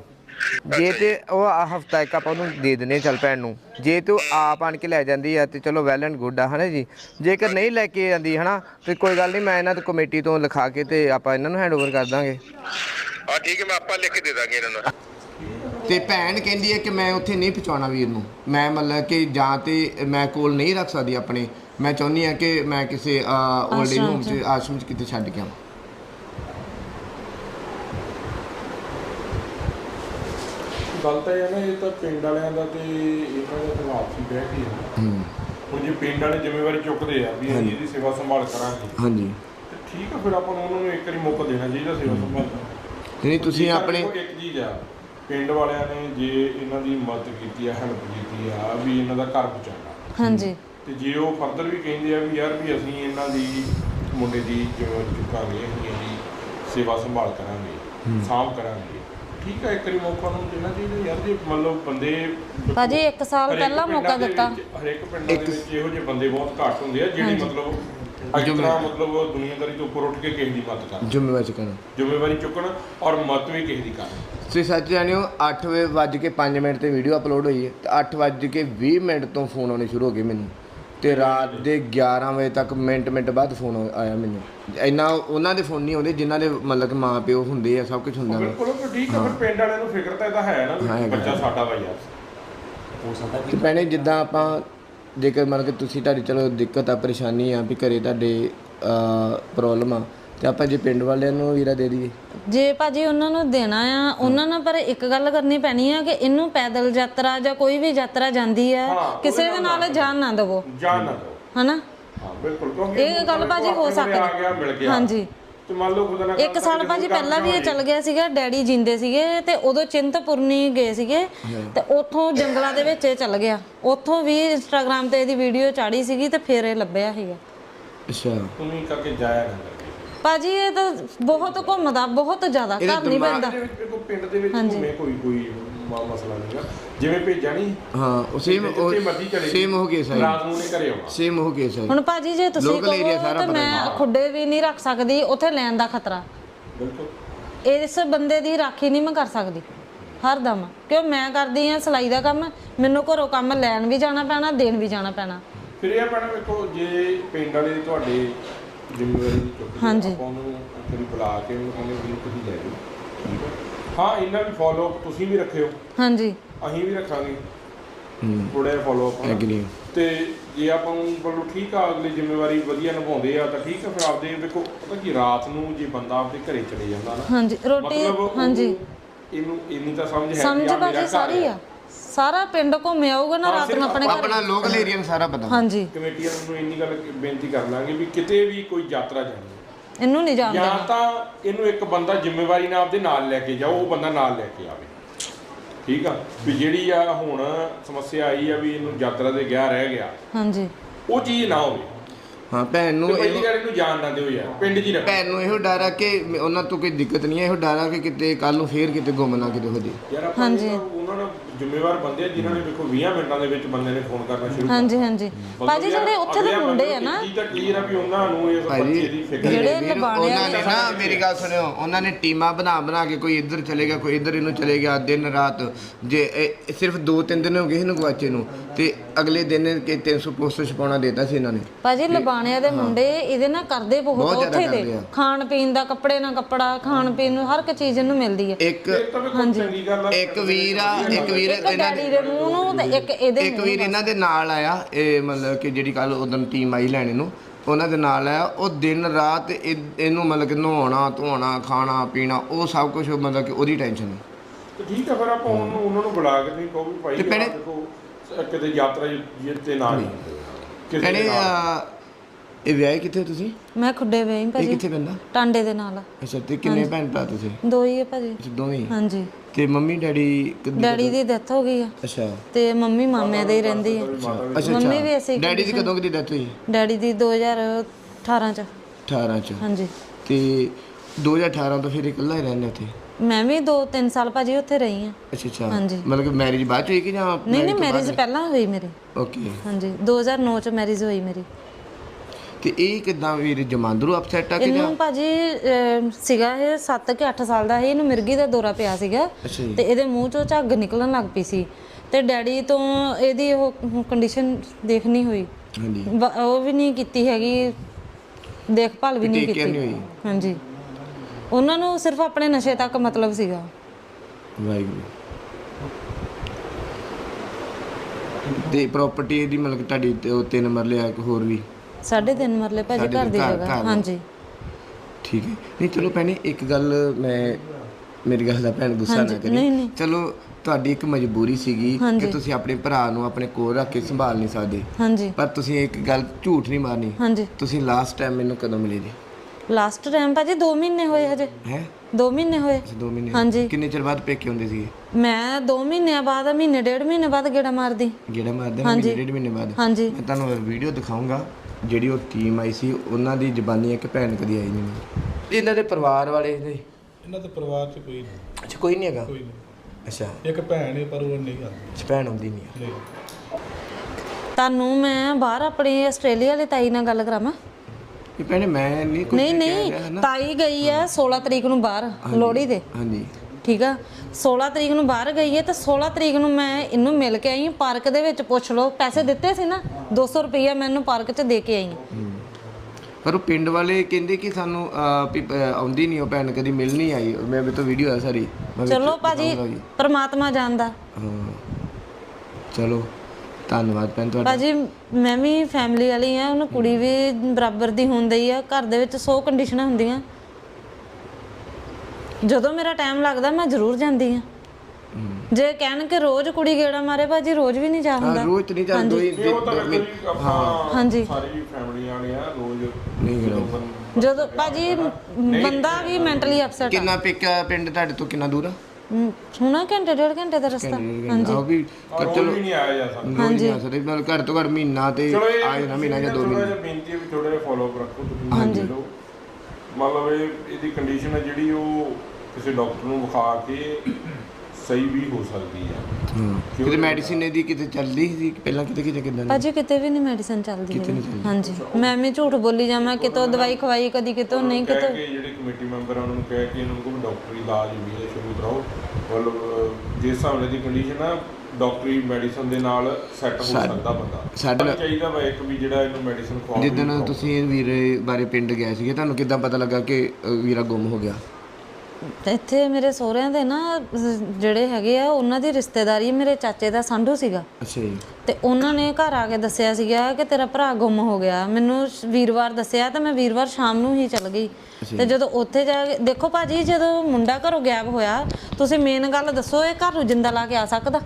ਜੇ ਤੇ ਉਹ ਹਫਤਾ ਇੱਕ ਆਪਾਂ ਉਹਨੂੰ ਦੇ ਦਿੰਨੇ ਚੱਲ ਭੈਣ ਨੂੰ। ਜੇ ਤੇ ਉਹ ਆਪ ਆਣ ਕੇ ਲੈ ਜਾਂਦੀ ਆ ਤੇ ਚਲੋ ਵੈਲ ਐਂਡ ਗੁੱਡ ਆ ਹਨਾ ਜੀ? ਜੇਕਰ ਨਹੀਂ ਲੈ ਕੇ ਜਾਂਦੀ ਹਨਾ? ਤੇ ਕੋਈ ਗੱਲ ਨਹੀਂ ਮੈਂ ਇਹਨਾਂ ਤੋਂ ਕਮੇਟੀ ਤੋਂ ਲਿਖਾ ਕੇ ਤੇ ਆਪਾਂ ਇਹਨਾਂ ਨੂੰ ਹੈਂਡਓਵਰ ਕਰ ਦਾਂਗੇ। ਹਾਂ ਠੀਕ ਹੈ ਮੈਂ ਆਪਾਂ ਲਿਖ ਕੇ ਦੇ ਦਾਂਗੇ ਇਹਨਾਂ ਨੂੰ। ਤੇ ਭੈਣ ਕਹਿੰਦੀ ਹੈ ਕਿ ਮੈਂ ਉੱਥੇ ਨਹੀਂ ਪਹੁੰਚਾਉਣਾ ਵੀਰ ਨੂੰ। ਮੈਂ ਮਤਲਬ ਕਿ ਜਾਂ ਤੇ ਮੈਂ ਕੋਲ ਨਹੀਂ ਰੱਖ ਸਕਦੀ ਆਪਣੇ। ਮੈਂ ਚਾਹੁੰਦੀ ਹਾਂ ਕਿ ਮੈਂ ਕਿਸੇ 올ਡ ਏਜ ਹੋਮ 'ਚ। ਆਸ਼ਰਮ 'ਚ ਕਿਤੇ ਛੱਡ ਕੇ ਆਵਾਂ। ਗੱਲ ਤਾਂ ਇਹ ਹੈ ਨਾ ਇਹ ਤਾਂ ਪਿੰਡ ਵਾਲਿਆਂ ਦਾ ਤੇ ਇਹਨਾਂ ਦਾ ਤਾਂ ਆਪਸੀ ਬਹਿ ਕੇ ਹੈ। ਹੂੰ ਹੁਣ ਜੇ ਪਿੰਡ ਵਾਲੇ ਜ਼ਿੰਮੇਵਾਰੀ ਚੁੱਕਦੇ ਆ ਵੀ ਅਸੀਂ ਇਹਦੀ ਸੇਵਾ ਸੰਭਾਲ ਕਰਾਂਗੇ। ਹਾਂਜੀ। ਤੇ ਠੀਕ ਆ ਫਿਰ ਆਪਾਂ ਨੂੰ ਉਹਨਾਂ ਨੂੰ ਇੱਕ ਵਾਰੀ ਮੌਕਾ ਦੇਣਾ ਚਾਹੀਦਾ ਸੇਵਾ ਸੰਭਾਲ ਦਾ। ਨਹੀਂ ਤੁਸੀਂ ਆਪਣੇ ਦੇਖੋ ਇੱਕ ਚੀਜ਼ ਆ ਪਿੰਡ ਵਾਲਿਆਂ ਨੇ ਜੇ ਇਹਨਾਂ ਦੀ ਮਦਦ ਕੀਤੀ ਆ ਹੈਲਪ ਕੀਤੀ ਆ ਵੀ ਇਹਨਾਂ ਦਾ ਘਰ ਬਚਾਉਣਾ ਹਾਂਜੀ। ਤੇ ਜੇ ਉਹ ਫਰਦਰ ਵੀ ਕਹਿੰਦੇ ਆ ਵੀ ਯਾਰ ਵੀ ਅਸੀਂ ਇਹਨਾਂ ਦੀ ਮੁੰਡੇ ਦੀ ਜ਼ਿੰਮੇਵਾਰੀ ਚੁੱਕਾਂਗੇ ਅਸੀਂ ਇਹਦੀ ਸੇਵਾ ਸੰਭਾਲ ਕਰਾਂਗੇ ਸਾਂਭ ਕਰਾਂਗੇ। ਠੀਕ ਆ ਇੱਕ ਵਾਰੀ ਮੌਕਾ ਨੂੰ ਦੇਣਾ ਚਾਹੀਦਾ ਯਾਰ ਜੇ ਮੰਨ ਲਓ ਬੰਦੇ ਭਾਜੀ ਇੱਕ ਸਾਲ ਹਰੇਕ ਪਹਿਲਾਂ ਪਿੰਡਾਂ ਮੌਕਾ ਦੇ ਦਿੱਤਾ। ਵਿੱਚ- ਹਰੇਕ ਪਿੰਡਾਂ ਦੇ ਵਿੱਚ ਇਹੋ ਜਿਹੇ ਬੰਦੇ ਬਹੁਤ ਘੱਟ ਹੁੰਦੇ ਆ ਜਿਹੜੇ ਮਤਲਬ ਇਸ ਤਰ੍ਹਾਂ ਮਤਲਬ ਦੁਨੀਆਦਾਰੀ ਤੋਂ ਉੱਪਰ ਉੱਠ ਕੇ ਕਿਸੇ ਦੀ ਮਦਦ ਕਰਨ। ਜ਼ਿੰਮੇਵਾਰ ਚੁੱਕਣਾ। ਜ਼ਿੰਮੇਵਾਰੀ ਚੁੱਕਣ ਔਰ ਵੀ ਕਿਸੇ ਦੀ ਕਰਨ। ਤੁਸੀਂ ਸੱਚ ਜਾਣਿਓ 8 ਵਜੇ ਵੱਜ ਕੇ 5 ਮਿੰਟ ਤੇ ਵੀਡੀਓ ਅਪਲੋਡ ਹੋਈ ਹੈ ਤੇ 8 ਵੱਜ ਕੇ 20 ਮਿੰਟ ਤੋਂ ਫੋਨ ਆਉਣੇ ਸ਼ੁਰੂ ਹੋ ਗਏ ਮੈਨੂੰ। ਤੇ ਰਾਤ ਦੇ 11 ਵਜੇ ਤੱਕ ਮਿੰਟ ਮਿੰਟ ਬਾਅਦ ਫੋਨ ਆਇਆ ਮੈਨੂੰ। ਇੰਨਾ ਉਹਨਾਂ ਦੇ ਫੋਨ ਨਹੀਂ ਆਉਂਦੇ ਜਿਨ੍ਹਾਂ ਦੇ ਮਤਲਬ ਕਿ ਮਾਂ ਪਿਓ ਹੁੰਦੇ ਆ ਸਭ ਕੁਝ ਹੁੰਦਾ ਵਾ। ਬਿਲਕੁਲ ਠੀਕ ਆ ਫਿਰ ਪਿੰਡ ਵਾਲਿਆਂ ਨੂੰ ਫਿਕਰ ਤਾਂ ਇਹਦਾ ਹੈ ਨਾ ਵੀ ਹੈਗਾ। ਬੱਚਾ ਸਾਡਾ ਵਾ ਯਾਰ। ਤੇ ਭੈਣੇ ਜਿੱਦਾਂ ਆਪਾਂ ਜੇਕਰ ਮਤਲਬ ਕਿ ਤੁਸੀਂ ਤੁਹਾਡੀ ਚਲੋ ਦਿੱਕਤ ਆ ਪਰੇਸ਼ਾਨੀ ਆ ਵੀ ਘਰੇ ਤੁਹਾਡੇ ਪ੍ਰੋਬਲਮ ਆ ਤੇ ਆਪਾਂ ਜੇ ਪਿੰਡ ਵਾਲਿਆਂ ਨੂੰ ਵੀਰਾ ਦੇ ਦਈਏ। ਜੇ ਭਾਜੀ ਉਹਨਾਂ ਨੂੰ ਦੇਣਾ ਆ ਉਹਨਾਂ ਨਾਲ ਪਰ ਇੱਕ ਗੱਲ ਕਰਨੀ ਪੈਣੀ ਆ ਕਿ ਇਹਨੂੰ ਪੈਦਲ ਯਾਤਰਾ ਜਾਂ ਕੋਈ ਵੀ ਯਾਤਰਾ ਜਾਂਦੀ ਆ ਹਾਂ, ਕਿਸੇ ਦੇ ਨਾਲ ਜਾਣ ਨਾ ਦੇਵੋ। ਜਾਣ ਨਾ ਦਿਓ ਹਨਾ? ਹਾਂ ਬਿਲਕੁਲ ਕਿਉਂਕਿ ਇਹ ਗੱਲ ਭਾਜੀ ਹੋ ਆ ਸਕਦੀ। ਗਿਆ ਮਿਲ ਗਿਆ। ਹਾਂਜੀ। ਤੇ ਮੰਨ ਲਓ ਖੁਦਾ ਨਾ ਇੱਕ ਸਾਲ ਭਾਜੀ ਪਹਿਲਾਂ ਵੀ ਇਹ ਚੱਲ ਗਿਆ ਸੀਗਾ ਡੈਡੀ ਜਿੰਦੇ ਸੀਗੇ ਤੇ ਉਦੋਂ ਚਿੰਤਪੁਰਨੀ ਗਏ ਸੀਗੇ। ਤੇ ਉੱਥੋਂ ਜੰਗਲਾਂ ਦੇ ਵਿੱਚ ਇਹ ਚੱਲ ਗਿਆ। ਉੱਥੋਂ ਵੀ ਇੰਸਟਾਗ੍ਰam ਤੇ ਇਹਦੀ ਵੀਡੀਓ ਚਾੜੀ ਸੀਗੀ ਤੇ ਫਿਰ ਇਹ ਲੱਭਿਆ ਸੀਗਾ। ਅੱਛਾ। ਵੀ ਕਰਕੇ ਜਾਇਆ ਨਾ ਕਰਕੇ ਭਾਜੀ ਇਹ ਤਾਂ ਬਹੁਤ ਘੁੰਮਦਾ ਬਹੁਤ ਜ਼ਿਆਦਾ ਘਰ ਨਹੀਂ ਦਿਮਾਗ ਪੈਂਦਾ। ਦੇ ਵਿੱਚ ਦੇਖੋ ਪਿੰਡ ਦੇ ਵਿੱਚ ਘੁੰਮੇ ਕੋਈ ਕੋਈ ਮਾ- ਮਸਲਾ ਨਹੀਂਗਾ ਜਿਵੇਂ ਭੇਜਿਆ ਨਹੀਂ ਹਾਂ ਉਹ ਸੇਮ ਜਿੱਥੇ ਮਰਜ਼ੀ ਚਲੇ ਸੇਮ ਹੋ ਗਿਆ ਸਰ। ਰਾਤ ਨੂੰ ਨੇ ਘਰੇ ਆਉਣਾ। ਸੇਮ ਹੋ ਗਿਆ ਸਰ। ਹੁਣ ਭਾਜੀ ਜੇ ਤੁਸੀਂ Local area ਕਹੋ ਸਾਰਾ ਤੇ ਪਤਾ ਮੈਂ ਖੁੱਡੇ ਵੀ ਨਹੀਂ ਰੱਖ ਸਕਦੀ ਉੱਥੇ ਲੈਣ ਦਾ ਖਤਰਾ। ਬਿਲਕੁਲ। ਇਸ ਬੰਦੇ ਦੀ ਰਾਖੀ ਨਹੀਂ ਮੈਂ ਕਰ ਸਕਦੀ। ਹਰ ਦਮ। ਕਿਉਂ? ਮੈਂ ਕਰਦੀ ਆ ਸਿਲਾਈ ਦਾ ਕੰਮ ਮੈਨੂੰ ਘਰੋਂ ਕੰਮ ਲੈਣ ਵੀ ਜਾਣਾ ਪੈਣਾ ਦੇਣ ਵੀ ਜਾਣਾ ਪੈਣਾ। ਫਿਰ ਇਹ ਪੈਣਾ ਵੇਖੋ ਜੇ ਪਿੰਡ ਵਾਲੇ ਤੁਹਾਡੇ ਜ਼ਿੰਮੇਵਾਰੀ ਦੀ ਚੁੱਕ ਹਾਂਜੀ। ਆਪਾਂ ਉਹਨੂੰ ਇੱਕ ਵਾਰੀ ਬੁਲਾ ਕੇ ਉਹਨੂੰ ਕਹਿੰਦੇ ਵੀ ਤੁਸੀਂ ਲੈ ਜਾਓ। ਠੀਕ ਹੈ? ਹਾਂ ਇਹਨਾਂ ਵੀ ਫੋਲੋ ਤੁਸੀਂ ਵੀ ਰੱਖਿਓ। ਹਾਂਜੀ। ਅਸੀਂ ਵੀ ਰੱਖਾਂਗੇ। ਹੂੰ। ਥੋੜਾ ਜਿਹਾ ਫੋਲੋ ਅਪ ਐਗਰੀ ਤੇ ਜੇ ਆਪਾਂ ਨੂੰ ਬੋਲੋ ਠੀਕ ਆ ਅਗਲੀ ਜ਼ਿੰਮੇਵਾਰੀ ਵਧੀਆ ਨਿਭਾਉਂਦੇ ਆ ਤਾਂ ਠੀਕ ਆ ਫਿਰ ਆਪਦੇ ਵੇਖੋ ਪਤਾ ਕੀ ਰਾਤ ਨੂੰ ਜੇ ਬੰਦਾ ਆਪਦੇ ਘਰੇ ਚਲੇ ਜਾਂਦਾ ਨਾ ਹਾਂਜੀ ਰੋਟੀ ਮਤਲਬ ਉਹ- ਹਾਂਜੀ ਇਹਨੂੰ ਇੰਨੀ ਤਾਂ ਸਮਝ ਹੈ ਕਿ ਸਮਝ ਆ ਮੇਰਾ ਭਾਜੀ ਘਰ ਸਾਰੀ ਆ। ਸਾਰਾ ਪਿੰਡ ਘੁੰਮ ਆਊਗਾ ਨਾ ਰਾਤ ਨੂੰ ਆਪਣੇ ਘਰ। ਆਪਣਾ ਲੋਕਲ ਏਰੀਆ ਨੂੰ ਸਾਰਾ ਪਤਾ। ਹਾਂਜੀ। ਕਮੇਟੀਆਂ ਨੂੰ ਇੰਨੀ ਗੱਲ ਬੇਨਤੀ ਕਰ ਲਾਂਗੇ ਵੀ ਕਿਤੇ ਵੀ ਕੋਈ ਯਾਤਰਾ ਜਾਣੀ ਹੈ, ਇਹਨੂੰ ਨਹੀਂ ਜਾਣਦਾ। ਜਾਂ ਤਾਂ ਇਹਨੂੰ ਇੱਕ ਬੰਦਾ ਜ਼ਿੰਮੇਵਾਰੀ ਨਾਲ ਆਪਦੇ ਨਾਲ ਲੈ ਕੇ ਜਾਓ ਉਹ ਬੰਦਾ ਨਾਲ ਲੈ ਕੇ ਆਵੇ। ਠੀਕ ਆ? ਵੀ ਜਿਹੜੀ ਆ ਹੁਣ ਸਮੱਸਿਆ ਆਈ ਆ ਵੀ ਇਹਨੂੰ ਯਾਤਰਾ ਦੇ ਗਿਆ ਰਹਿ ਗਿਆ। ਹਾਂਜੀ। ਉਹ ਚੀਜ਼ ਨਾ ਹੋਵੇ। ਹਾਂ ਭੈਣ ਨੂੰ ਤੇ ਇਹੋ- ਪਹਿਲੀ ਗੱਲ ਇਹਨੂੰ ਜਾਣ ਨਾ ਦਿਓ ਯਾਰ। ਪਿੰਡ 'ਚ ਹੀ ਰੱਖੋ। ਭੈਣ ਨੂੰ ਇਹੋ ਡਰ ਆ ਕਿ ਉਹਨਾਂ ਤੋਂ ਕੋਈ ਦਿੱਕਤ ਨਹੀਂ ਹੈ ਇਹੋ ਡਰ ਆ ਕਿ ਕਿਤੇ ਕੱਲ ਨੂੰ ਫੇਰ ਕਿਤੇ ਗੁੰਮ ਨਾ ਕਿਤੇ ਹੋ ਜੇ। ਯਾਰ ਆਪਾਂ ਹਾਂਜੀ। ਤਾਂ ਉਹਨਾਂ ਨੂੰ ਜ਼ਿੰਮੇਵਾਰ ਬੰਦੇ ਆ ਜਿਨ੍ਹਾਂ ਨੇ ਵੇਖੋ 20 ਮਿੰਟਾਂ ਦੇ ਵਿੱਚ ਬੰਦੇ ਨੇ ਫੋਨ ਕਰਨਾ ਸ਼ੁਰੂ ਹਾਂਜੀ ਹਾਂਜੀ। ਭਾਜੀ ਜਿਹੜੇ ਉੱਥੇ ਦੇ ਮੁੰਡੇ ਆ ਨਾ। ਜੀ ਤਾਂ ਕਲੀਅਰ ਆ ਵੀ ਉਹਨਾਂ ਨੂੰ ਇਸ ਬੱਚੇ ਦੀ ਫਿਕਰ ਜਿਹੜੇ ਲਬਾਣੇ ਉਹਨਾਂ ਨੇ ਨਾ ਮੇਰੀ ਗੱਲ ਸੁਣਿਓ ਉਹਨਾਂ ਨੇ ਟੀਮਾਂ ਬਣਾ ਬਣਾ ਕੇ ਕੋਈ ਇੱਧਰ ਚਲੇ ਗਿਆ ਕੋਈ ਇੱਧਰ ਇਹਨੂੰ ਚਲੇ ਗਿਆ ਦਿਨ ਰਾਤ। ਜੇ ਸਿਰਫ 2-3 ਦਿਨ ਹੋ ਗਏ ਇਹਨੂੰ ਗਵਾਚੇ ਨੂੰ ਤੇ ਅਗਲੇ ਦਿਨ ਕਿ 300 ਪੋਸਟਰ ਛਪਾਉਣਾ ਦੇਤਾ ਸੀ ਇਹਨਾਂ ਨੇ। ਭਾਜੀ ਲਬਾਣਿਆਂ ਦੇ ਮੁੰਡੇ ਇਹਦੇ ਨਾਲ ਕਰਦੇ ਬਹੁਤ ਉੱਥੇ ਦੇ। ਖਾਣ ਪੀਣ ਦਾ ਕੱਪੜੇ ਨਾਲ ਕੱਪੜਾ ਖਾਣ ਪੀਣ ਨੂੰ ਹਰ ਇੱਕ ਚੀਜ਼ ਇਹਨੂੰ ਮਿਲਦੀ ਹੈ ਇੱਕ ਆ। ਇੱਕ ਵੀਰ ਆ ਇੱਕ ਵੀਰ ਇੱਕ ਇਹਨਾਂ ਡੈਡੀ ਦੇ ਦੇ ਮੂੰਹ ਨੂੰ ਤੇ ਇੱਕ ਇਹਦੇ ਇੱਕ ਮੂੰਹ ਵੀਰ ਇਹਨਾਂ ਦੇ ਨਾਲ ਆਇਆ ਇਹ ਮਤਲਬ ਕਿ ਜਿਹੜੀ ਕੱਲ ਉਦੋਂ ਟੀਮ ਆਈ ਲੈਣੇ ਨੂੰ ਉਹਨਾਂ ਦੇ ਨਾਲ ਆਇਆ ਉਹ ਦਿਨ ਰਾਤ ਇਹ- ਇਹਨੂੰ ਮਤਲਬ ਕਿ ਨਹਾਉਣਾ ਧੋਣਾ ਖਾਣਾ ਪੀਣਾ ਉਹ ਸਭ ਕੁਝ ਮਤਲਬ ਕਿ ਉਹਦੀ ਟੈਨਸ਼ਨ ਹੈ ਤੇ ਠੀਕ ਆ ਫਿਰ ਆਪਾਂ ਉਹਨੂੰ ਉਹਨਾਂ ਨੂੰ ਬੁਲਾ ਕੇ ਨਹੀਂ ਕਹੋ ਵੀ ਭਾਈ ਤੇ ਭੈਣੇ- ਆਹ ਦੇਖੋ ਸ- ਕਿਤੇ ਯਾਤਰਾ ਜੇ ਤੇ ਨਾ ਨਹੀਂ ਕਿਸੇ ਕਹਿੰਦੇ ਦੇ ਨਾਲ। ਆ, ਇਹ ਵਿਆਹ ਕਿੱਥੇ ਤੁਸੀਂ? ਮੈਂ ਖੁੱਡੇ ਵੇ ਇਹ ਭਾਜੀ। ਕਿੱਥੇ ਪੈਂਦਾ? ਟਾਂਡੇ ਦੇ ਨਾਲ। ਅੱਛਾ ਤੇ ਕਿੰਨੇ ਭੈਣ ਭਰਾ ਤੁਸੀਂ? ਦੋ ਹੀ ਹੈ ਭਾਜੀ। ਅੱਛਾ ਦੋਵੇਂ ਹੀ? ਹਾਂਜੀ। ਤੇ ਮੰਮੀ ਡੈਡੀ ਕਿੱਦਾਂ- ਡੈਡੀ ਦੀ ਡੈਥ ਹੋ ਗਈ ਆ। ਅੱਛਾ। ਤੇ ਮੰਮੀ ਮਾਮਿਆਂ ਦੇ ਹੀ ਰਹਿੰਦੀ ਹੈ ਅੱਛਾ ਮੰਮੀ ਵੀ ਅੱਛਾ ਡੈਡੀ ਦੀ ਕਦੋਂ ਦੀ ਡੈਥ ਹੋਈ? ਡੈਡੀ ਦੀ 2018 ਚ। 18 ਚ। ਹਾਂਜੀ। ਤੇ 2018 ਤੋਂ ਫਿਰ ਇਕੱਲਾ ਹੀ ਰਹਿੰਦੇ ਉੱਥੇ? ਮੈਂ ਵੀ 2-3 ਸਾਲ ਭਾਜੀ ਉੱਥੇ ਰਹੀ ਆ। ਅੱਛਾ ਅੱਛਾ। ਹਾਂਜੀ। ਮਤਲਬ ਕਿ ਮੈਰਿਜ ਬਾਅਦ ਚ ਹੋਈ ਕਿ ਜਾਂ ਨਹੀਂ ਨਹੀਂ ਮੈਰਿਜ ਪਹਿਲਾਂ ਹੋਈ ਮੇਰੀ। ਓਕੇ ਹਾਂਜੀ। 2009 ਚ ਮੈਰਿਜ ਹੋਈ ਮੇਰੀ। ਤੇ ਇਹ ਕਿਦਾਂ ਵੀਰ ਜਮਾਂਦਰੂ ਅਪਸੈਟ ਆ ਕਿ ਜਾਂ ਇਹਨੂੰ ਭਾਜੀ ਅਹ, ਸੀਗਾ ਇਹ 7 ਕਿ 8 ਸਾਲ ਦਾ ਸੀ ਇਹਨੂੰ ਮਿਰਗੀ ਦਾ ਦੌਰਾ ਪਿਆ ਸੀਗਾ। ਅੱਛਾ ਜੀ। ਤੇ ਇਹਦੇ ਮੂੰਹ ਚੋਂ ਝੱਗ ਨਿਕਲਣ ਲੱਗ ਪਈ ਸੀ। ਤੇ ਡੈਡੀ ਤੋਂ ਇਹਦੀ ਉਹ ਕੰਡੀਸ਼ਨ ਦੇਖਣੀ ਹੋਈ। ਹਾਂਜੀ। ਬ- ਉਹ ਵੀ ਨਹੀਂ ਕੀਤੀ ਹੈਗੀ ਦੇਖਭਾਲ ਵੀ ਨਹੀਂ ਕੀਤੀ। ਹੋਈ? ਹਾਂਜੀ। ਉਹਨਾਂ ਨੂੰ ਸਿਰਫ ਆਪਣੇ ਨਸ਼ੇ ਤੱਕ ਮਤਲਬ ਸੀਗਾ। ਵਾਹਿਗੁਰੂ। ਤੇ ਪ੍ਰਾਪਰਟੀ ਦੀ ਮਤਲਬ ਕਿ ਤੁਹਾਡੀ ਤੇ ਉਹ ਤਿੰਨ ਮਰਲੇ ਆ ਇੱਕ ਹੋਰ ਵੀ। ਸਾਢੇ ਤਿੰਨ ਮਰਲੇ ਭਾਜੀ ਸਾਢੇ ਘਰ ਤਿੰਨ ਦੀ ਘਰ- ਜਗ੍ਹਾ। ਘਰ। ਹਾਂਜੀ। ਠੀਕ ਹੈ। ਨਹੀਂ ਚਲੋ ਭੈਣੇ ਇੱਕ ਗੱਲ ਮੈਂ ਮੇਰੀ ਗੱਲ ਦਾ ਭੈਣ ਗੁੱਸਾ ਨਾ ਕਰੀ। ਨਹੀਂ। ਚਲੋ ਤੁਹਾਡੀ ਇੱਕ ਮਜਬੂਰੀ ਸੀਗੀ ਕਿ। ਤੁਸੀਂ ਆਪਣੇ ਭਰਾ ਨੂੰ ਆਪਣੇ ਕੋਲ ਰੱਖ ਕੇ ਸੰਭਾਲ ਨਹੀਂ ਸਕਦੇ। ਹਾਂਜੀ। ਪਰ ਤੁਸੀਂ ਇੱਕ ਗੱਲ ਝੂਠ ਨਹੀਂ ਮਾਰਨੀ। ਹਾਂਜੀ। ਤੁਸੀਂ ਲਾਸਟ ਟਾਈਮ ਮੈਨੂੰ ਕਦੋਂ ਮਿਲੇ ਜੀ? ਲਾਸਟ ਟਾਈਮ ਭਾਜੀ 2 ਮਹੀਨੇ ਹੋਏ ਹਜੇ। ਹੈ? 2 ਮਹੀਨੇ ਹੋਏ। ਦੋ ਮਹੀਨੇ। ਹਾਂਜੀ। ਕਿੰਨੇ ਚਿਰ ਬਾਅਦ ਪੇਕੇ ਹੁੰਦੇ ਸੀਗੇ? ਮੈਂ 2 ਮਹੀਨਿਆਂ ਬਾਅਦ ਮਹੀਨੇ ਡੇਢ ਮਹੀਨੇ ਬਾਅਦ ਗੇੜਾ ਮਾਰਦੀ। ਜਿਹੜਾ ਮਾਰਦੇ ਨੇ। ਮਹੀਨੇ ਡੇਢ ਮਹੀਨੇ ਬਾਅਦ? ਹਾਂਜੀ। ਮੈਂ ਤੁਹਾਨੂੰ ਵੀਡੀਓ ਦਿਖਾਉਂਗਾ ਜਿਹੜੀ ਉਹ ਟੀਮ ਆਈ ਸੀ ਉਹਨਾਂ ਦੀ ਜ਼ਬਾਨੀ ਇੱਕ ਭੈਣ ਕਦੀ ਆਈ ਨਹੀਂ। ਇਹਨਾਂ ਦੇ ਪਰਿਵਾਰ ਵਾਲੇ ਨੇ? ਇਹਨਾਂ ਦੇ ਪਰਿਵਾਰ 'ਚ ਕੋਈ ਨਹੀਂ। ਅੱਛਾ ਕੋਈ ਨਹੀਂ ਹੈਗਾ? ਕੋਈ ਨਹੀਂ। ਅੱਛਾ। ਇੱਕ ਭੈਣ ਹੈ ਪਰ ਉਹ ਨਹੀਂ। ਆਉਂਦੀ ਅੱਛਾ, ਭੈਣ ਹੁੰਦੀ ਨਹੀਂ ਆ। ਨਹੀਂ। ਤੁਹਾਨੂੰ ਮੈਂ ਬਾਹਰ ਆਪਣੀ ਆਸਟ੍ਰੇਲੀਆ ਵਾਲੀ ਤਾਈ ਨਾਲ ਗੱਲ ਕਰਾਵਾਂ? ਇਹ ਭੈਣੇ ਮੈਂ ਨਹੀਂ ਕੁਝ ਨਹੀਂ ਕਹਿ ਨਹੀਂ ਰਿਹਾ ਹੈ ਨਾ। ਤਾਈ ਗਈ ਹੈ 16 ਤਰੀਕ ਨੂੰ ਬਾਹਰ ਲੋਹੜੀ ਦੇ ਹਾਂਜੀ। ਠੀਕ ਆ? 16 ਤਰੀਕ ਨੂੰ ਬਾਹਰ ਗਈ ਹੈ ਤੇ 16 ਤਰੀਕ ਨੂੰ ਮੈਂ ਇਹਨੂੰ ਮਿਲ ਕੇ ਆਈ ਹਾਂ ਪਾਰਕ ਦੇ ਵਿੱਚ ਪੁੱਛ ਲਓ ਪੈਸੇ ਦਿੱਤੇ ਸੀ ਨਾ? 200 ਰੁਪਈਆ ਮੈਂ ਇਹਨੂੰ ਪਾਰਕ 'ਚ ਦੇ ਕੇ ਆਈ ਹਾਂ। ਪਰ ਉਹ ਪਿੰਡ ਵਾਲੇ ਕਹਿੰਦੇ ਕਿ ਸਾਨੂੰ ਆਉਂਦੀ ਨਹੀਂ ਉਹ ਭੈਣ ਕਦੀ ਮਿਲ ਨਹੀਂ ਆਈ। ਮੈਂ ਵੀ ਤਾਂ ਵੀਡੀਓ ਹੈ ਸਾਰੀ। ਚਲੋ ਭਾਜੀ। ਪਰਮਾਤਮਾ ਜਾਣਦਾ। ਚਲੋ ਧੰਨਵਾਦ ਭੈਣ ਤੁਹਾਡਾ। ਭਾਜੀ ਮੈਂ ਵੀ ਫੈਮਿਲੀ ਵਾਲੀ ਆ ਉਹਨੂੰ ਕੁੜੀ ਵੀ ਬਰਾਬਰ ਦੀ ਹੁੰਦੀ ਆ। ਘਰ ਦੇ ਵਿੱਚ 100 ਕੰਡੀਸ਼ਨਾਂ ਹੁੰਦੀਆਂ। ਜਦੋਂ ਮੇਰਾ ਟਾਈਮ ਲੱਗਦਾ ਮੈਂ ਜ਼ਰੂਰ ਜਾਂਦੀ ਆ ਜੇ ਕਹਿਣ ਕਿ ਰੋਜ਼ ਕੁੜੀ ਗੇੜਾ ਮਾਰੇ ਭਾਜੀ ਰੋਜ਼ ਵੀ ਨਹੀਂ ਜਾ ਹਾਂ ਹੁੰਦਾ ਰੋਜ਼ ਤੇ ਨਹੀਂ ਚੱਲ ਹੀ ਇਹ ਤਾਂ ਵੇਖੋ ਜੀ ਆਪਾਂ ਹਾਂਜੀ। ਸਾਰੀ ਫੈਮਿਲੀ ਵਾਲੇ ਆ ਰੋਜ਼ ਨਹੀਂ ਗੇੜਾ। ਜਦੋਂ ਭਾਜੀ ਬੰਦਾ ਵੀ ਮੈਂਟਲੀ ਅਪਸੈਟ ਕਿੰਨਾ ਪਿੱਕਾ ਪਿੰਡ ਤੁਹਾਡੇ ਤੋਂ ਕਿੰਨਾ ਦੂਰ ਆ? ਹੁਣਾ ਘੰਟੇ ਡੇਢ ਘੰਟੇ ਦਾ ਰਸਤਾ। ਹਾਂਜੀ। ਉਹ ਵੀ ਰੋਜ਼ ਚਲੋ। ਵੀ ਨਹੀਂ ਆਇਆ ਜਾ ਸਕਦਾ। ਰੋਜ਼ ਨਹੀਂ ਆ ਸਕਦੇ ਮਤਲਬ ਘੱਟ ਤੋਂ ਘੱਟ ਮਹੀਨਾ ਤੇ ਚਲੋ ਇਹ ਆ ਜਾਣਾ ਮਹੀਨਾ ਜਾਂ ਦੋ ਮਹੀਨੇ। ਜਿਹਾ ਬੇਨਤੀ ਹੈ ਵੀ ਥੋੜਾ ਜਿਹਾ ਫੋਲੋ ਅਪ ਰੱਖੋ ਤੁਸੀਂ। ਲਓ ਮਤਲਬ ਇਹ ਇਹਦੀ ਕੰਡੀਸ਼ਨ ਹੈ ਜਿਹੜੀ ਉਹ ਕਿਸੇ ਡਾਕਟਰ ਨੂੰ ਵਿਖਾ ਕੇ ਸਹੀ ਵੀ ਹੋ ਸਕਦੀ ਹੈ। ਹਾਂ। ਕਿਤੇ ਮੈਡੀਸਿਨ ਇਹਦੀ ਕਿਤੇ ਚੱਲਦੀ ਸੀ? ਪਹਿਲਾਂ ਕਿਤੇ ਕਿਤੇ ਕਿਦਾਂ ਭਾਜੀ ਕਿਤੇ ਵੀ ਨਹੀਂ ਮੈਡੀਸਨ ਚੱਲਦੀ ਹਾਂਜੀ। ਮੈਂ ਵੀ ਝੂਠ ਬੋਲੀ ਜਾਵਾਂ ਕਿਤੋਂ ਦਵਾਈ ਖਵਾਈ ਕਦੀ ਕਿਤੋਂ ਨਹੀਂ ਕਹਿ ਕਿਤੋਂ ਕੇ ਜਿਹੜੇ ਕਮੇਟੀ ਮੈਂਬਰ ਆ ਉਹਨਾਂ ਨੂੰ ਕਹਿ ਕੇ ਇਹਨਾਂ ਨੂੰ ਕੋਈ ਡਾਕਟਰੀ ਇਲਾਜ ਵੀ ਹੈ ਸ਼ੁਰੂ ਕਰਾਓ। ਮਤਲਬ ਅਹ, ਜਿਸ ਹਿਸਾਬ ਨਾਲ ਦੀ ਕੰਡੀਸ਼ਨ ਆ ਡਾਕਟਰੀ ਮੈਡੀਸਨ ਦੇ ਨਾਲ ਸੈੱਟ ਹੋ ਸਕਦਾ ਬੰਦਾ। ਸਾਡੇ ਨਾਲ- ਚਾਹੀਦਾ ਵਾ ਇੱਕ ਵੀ ਜਿਹੜਾ ਇਹਨੂੰ ਮੈਡੀਸਨ ਖਵਾਓ ਜਿੱਦਣ ਤੁਸੀਂ ਵੀਰੇ ਬਾਰੇ ਪਿੰਡ ਗਏ ਸੀਗੇ ਤੁਹਾਨੂੰ ਕਿੱਦਾਂ ਪਤਾ ਲੱਗਾ ਕਿ ਅ, ਵੀਰਾ ਗੁੰਮ ਹੋ ਗਿਆ? ਇੱਥੇ ਮੇਰੇ ਸਹੁਰਿਆਂ ਦੇ ਨਾ ਜਿਹੜੇ ਹੈਗੇ ਆ ਉਹਨਾਂ ਦੀ ਰਿਸ਼ਤੇਦਾਰੀ ਮੇਰੇ ਚਾਚੇ ਦਾ ਸਾਂਢੂ ਸੀਗਾ। ਅੱਛਾ ਜੀ। ਤੇ ਉਹਨਾਂ ਨੇ ਘਰ ਆ ਕੇ ਦੱਸਿਆ ਸੀਗਾ ਕਿ ਤੇਰਾ ਭਰਾ ਗੁੰਮ ਹੋ ਗਿਆ। ਮੈਨੂੰ ਸ਼- ਵੀਰਵਾਰ ਦੱਸਿਆ ਤੇ ਮੈਂ ਵੀਰਵਾਰ ਸ਼ਾਮ ਨੂੰ ਹੀ ਚੱਲ ਗਈ। ਤੇ ਜਦੋਂ ਉੱਥੇ ਜਾ ਕੇ ਦੇਖੋ ਭਾਜੀ ਜਦੋਂ ਮੁੰਡਾ ਘਰੋਂ ਗਾਇਬ ਹੋਇਆ ਤੁਸੀਂ ਮੇਨ ਗੱਲ ਦੱਸੋ ਇਹ ਘਰ ਨੂੰ ਜਿੰਦਾ ਲਾ ਕੇ ਆ ਸਕਦਾ?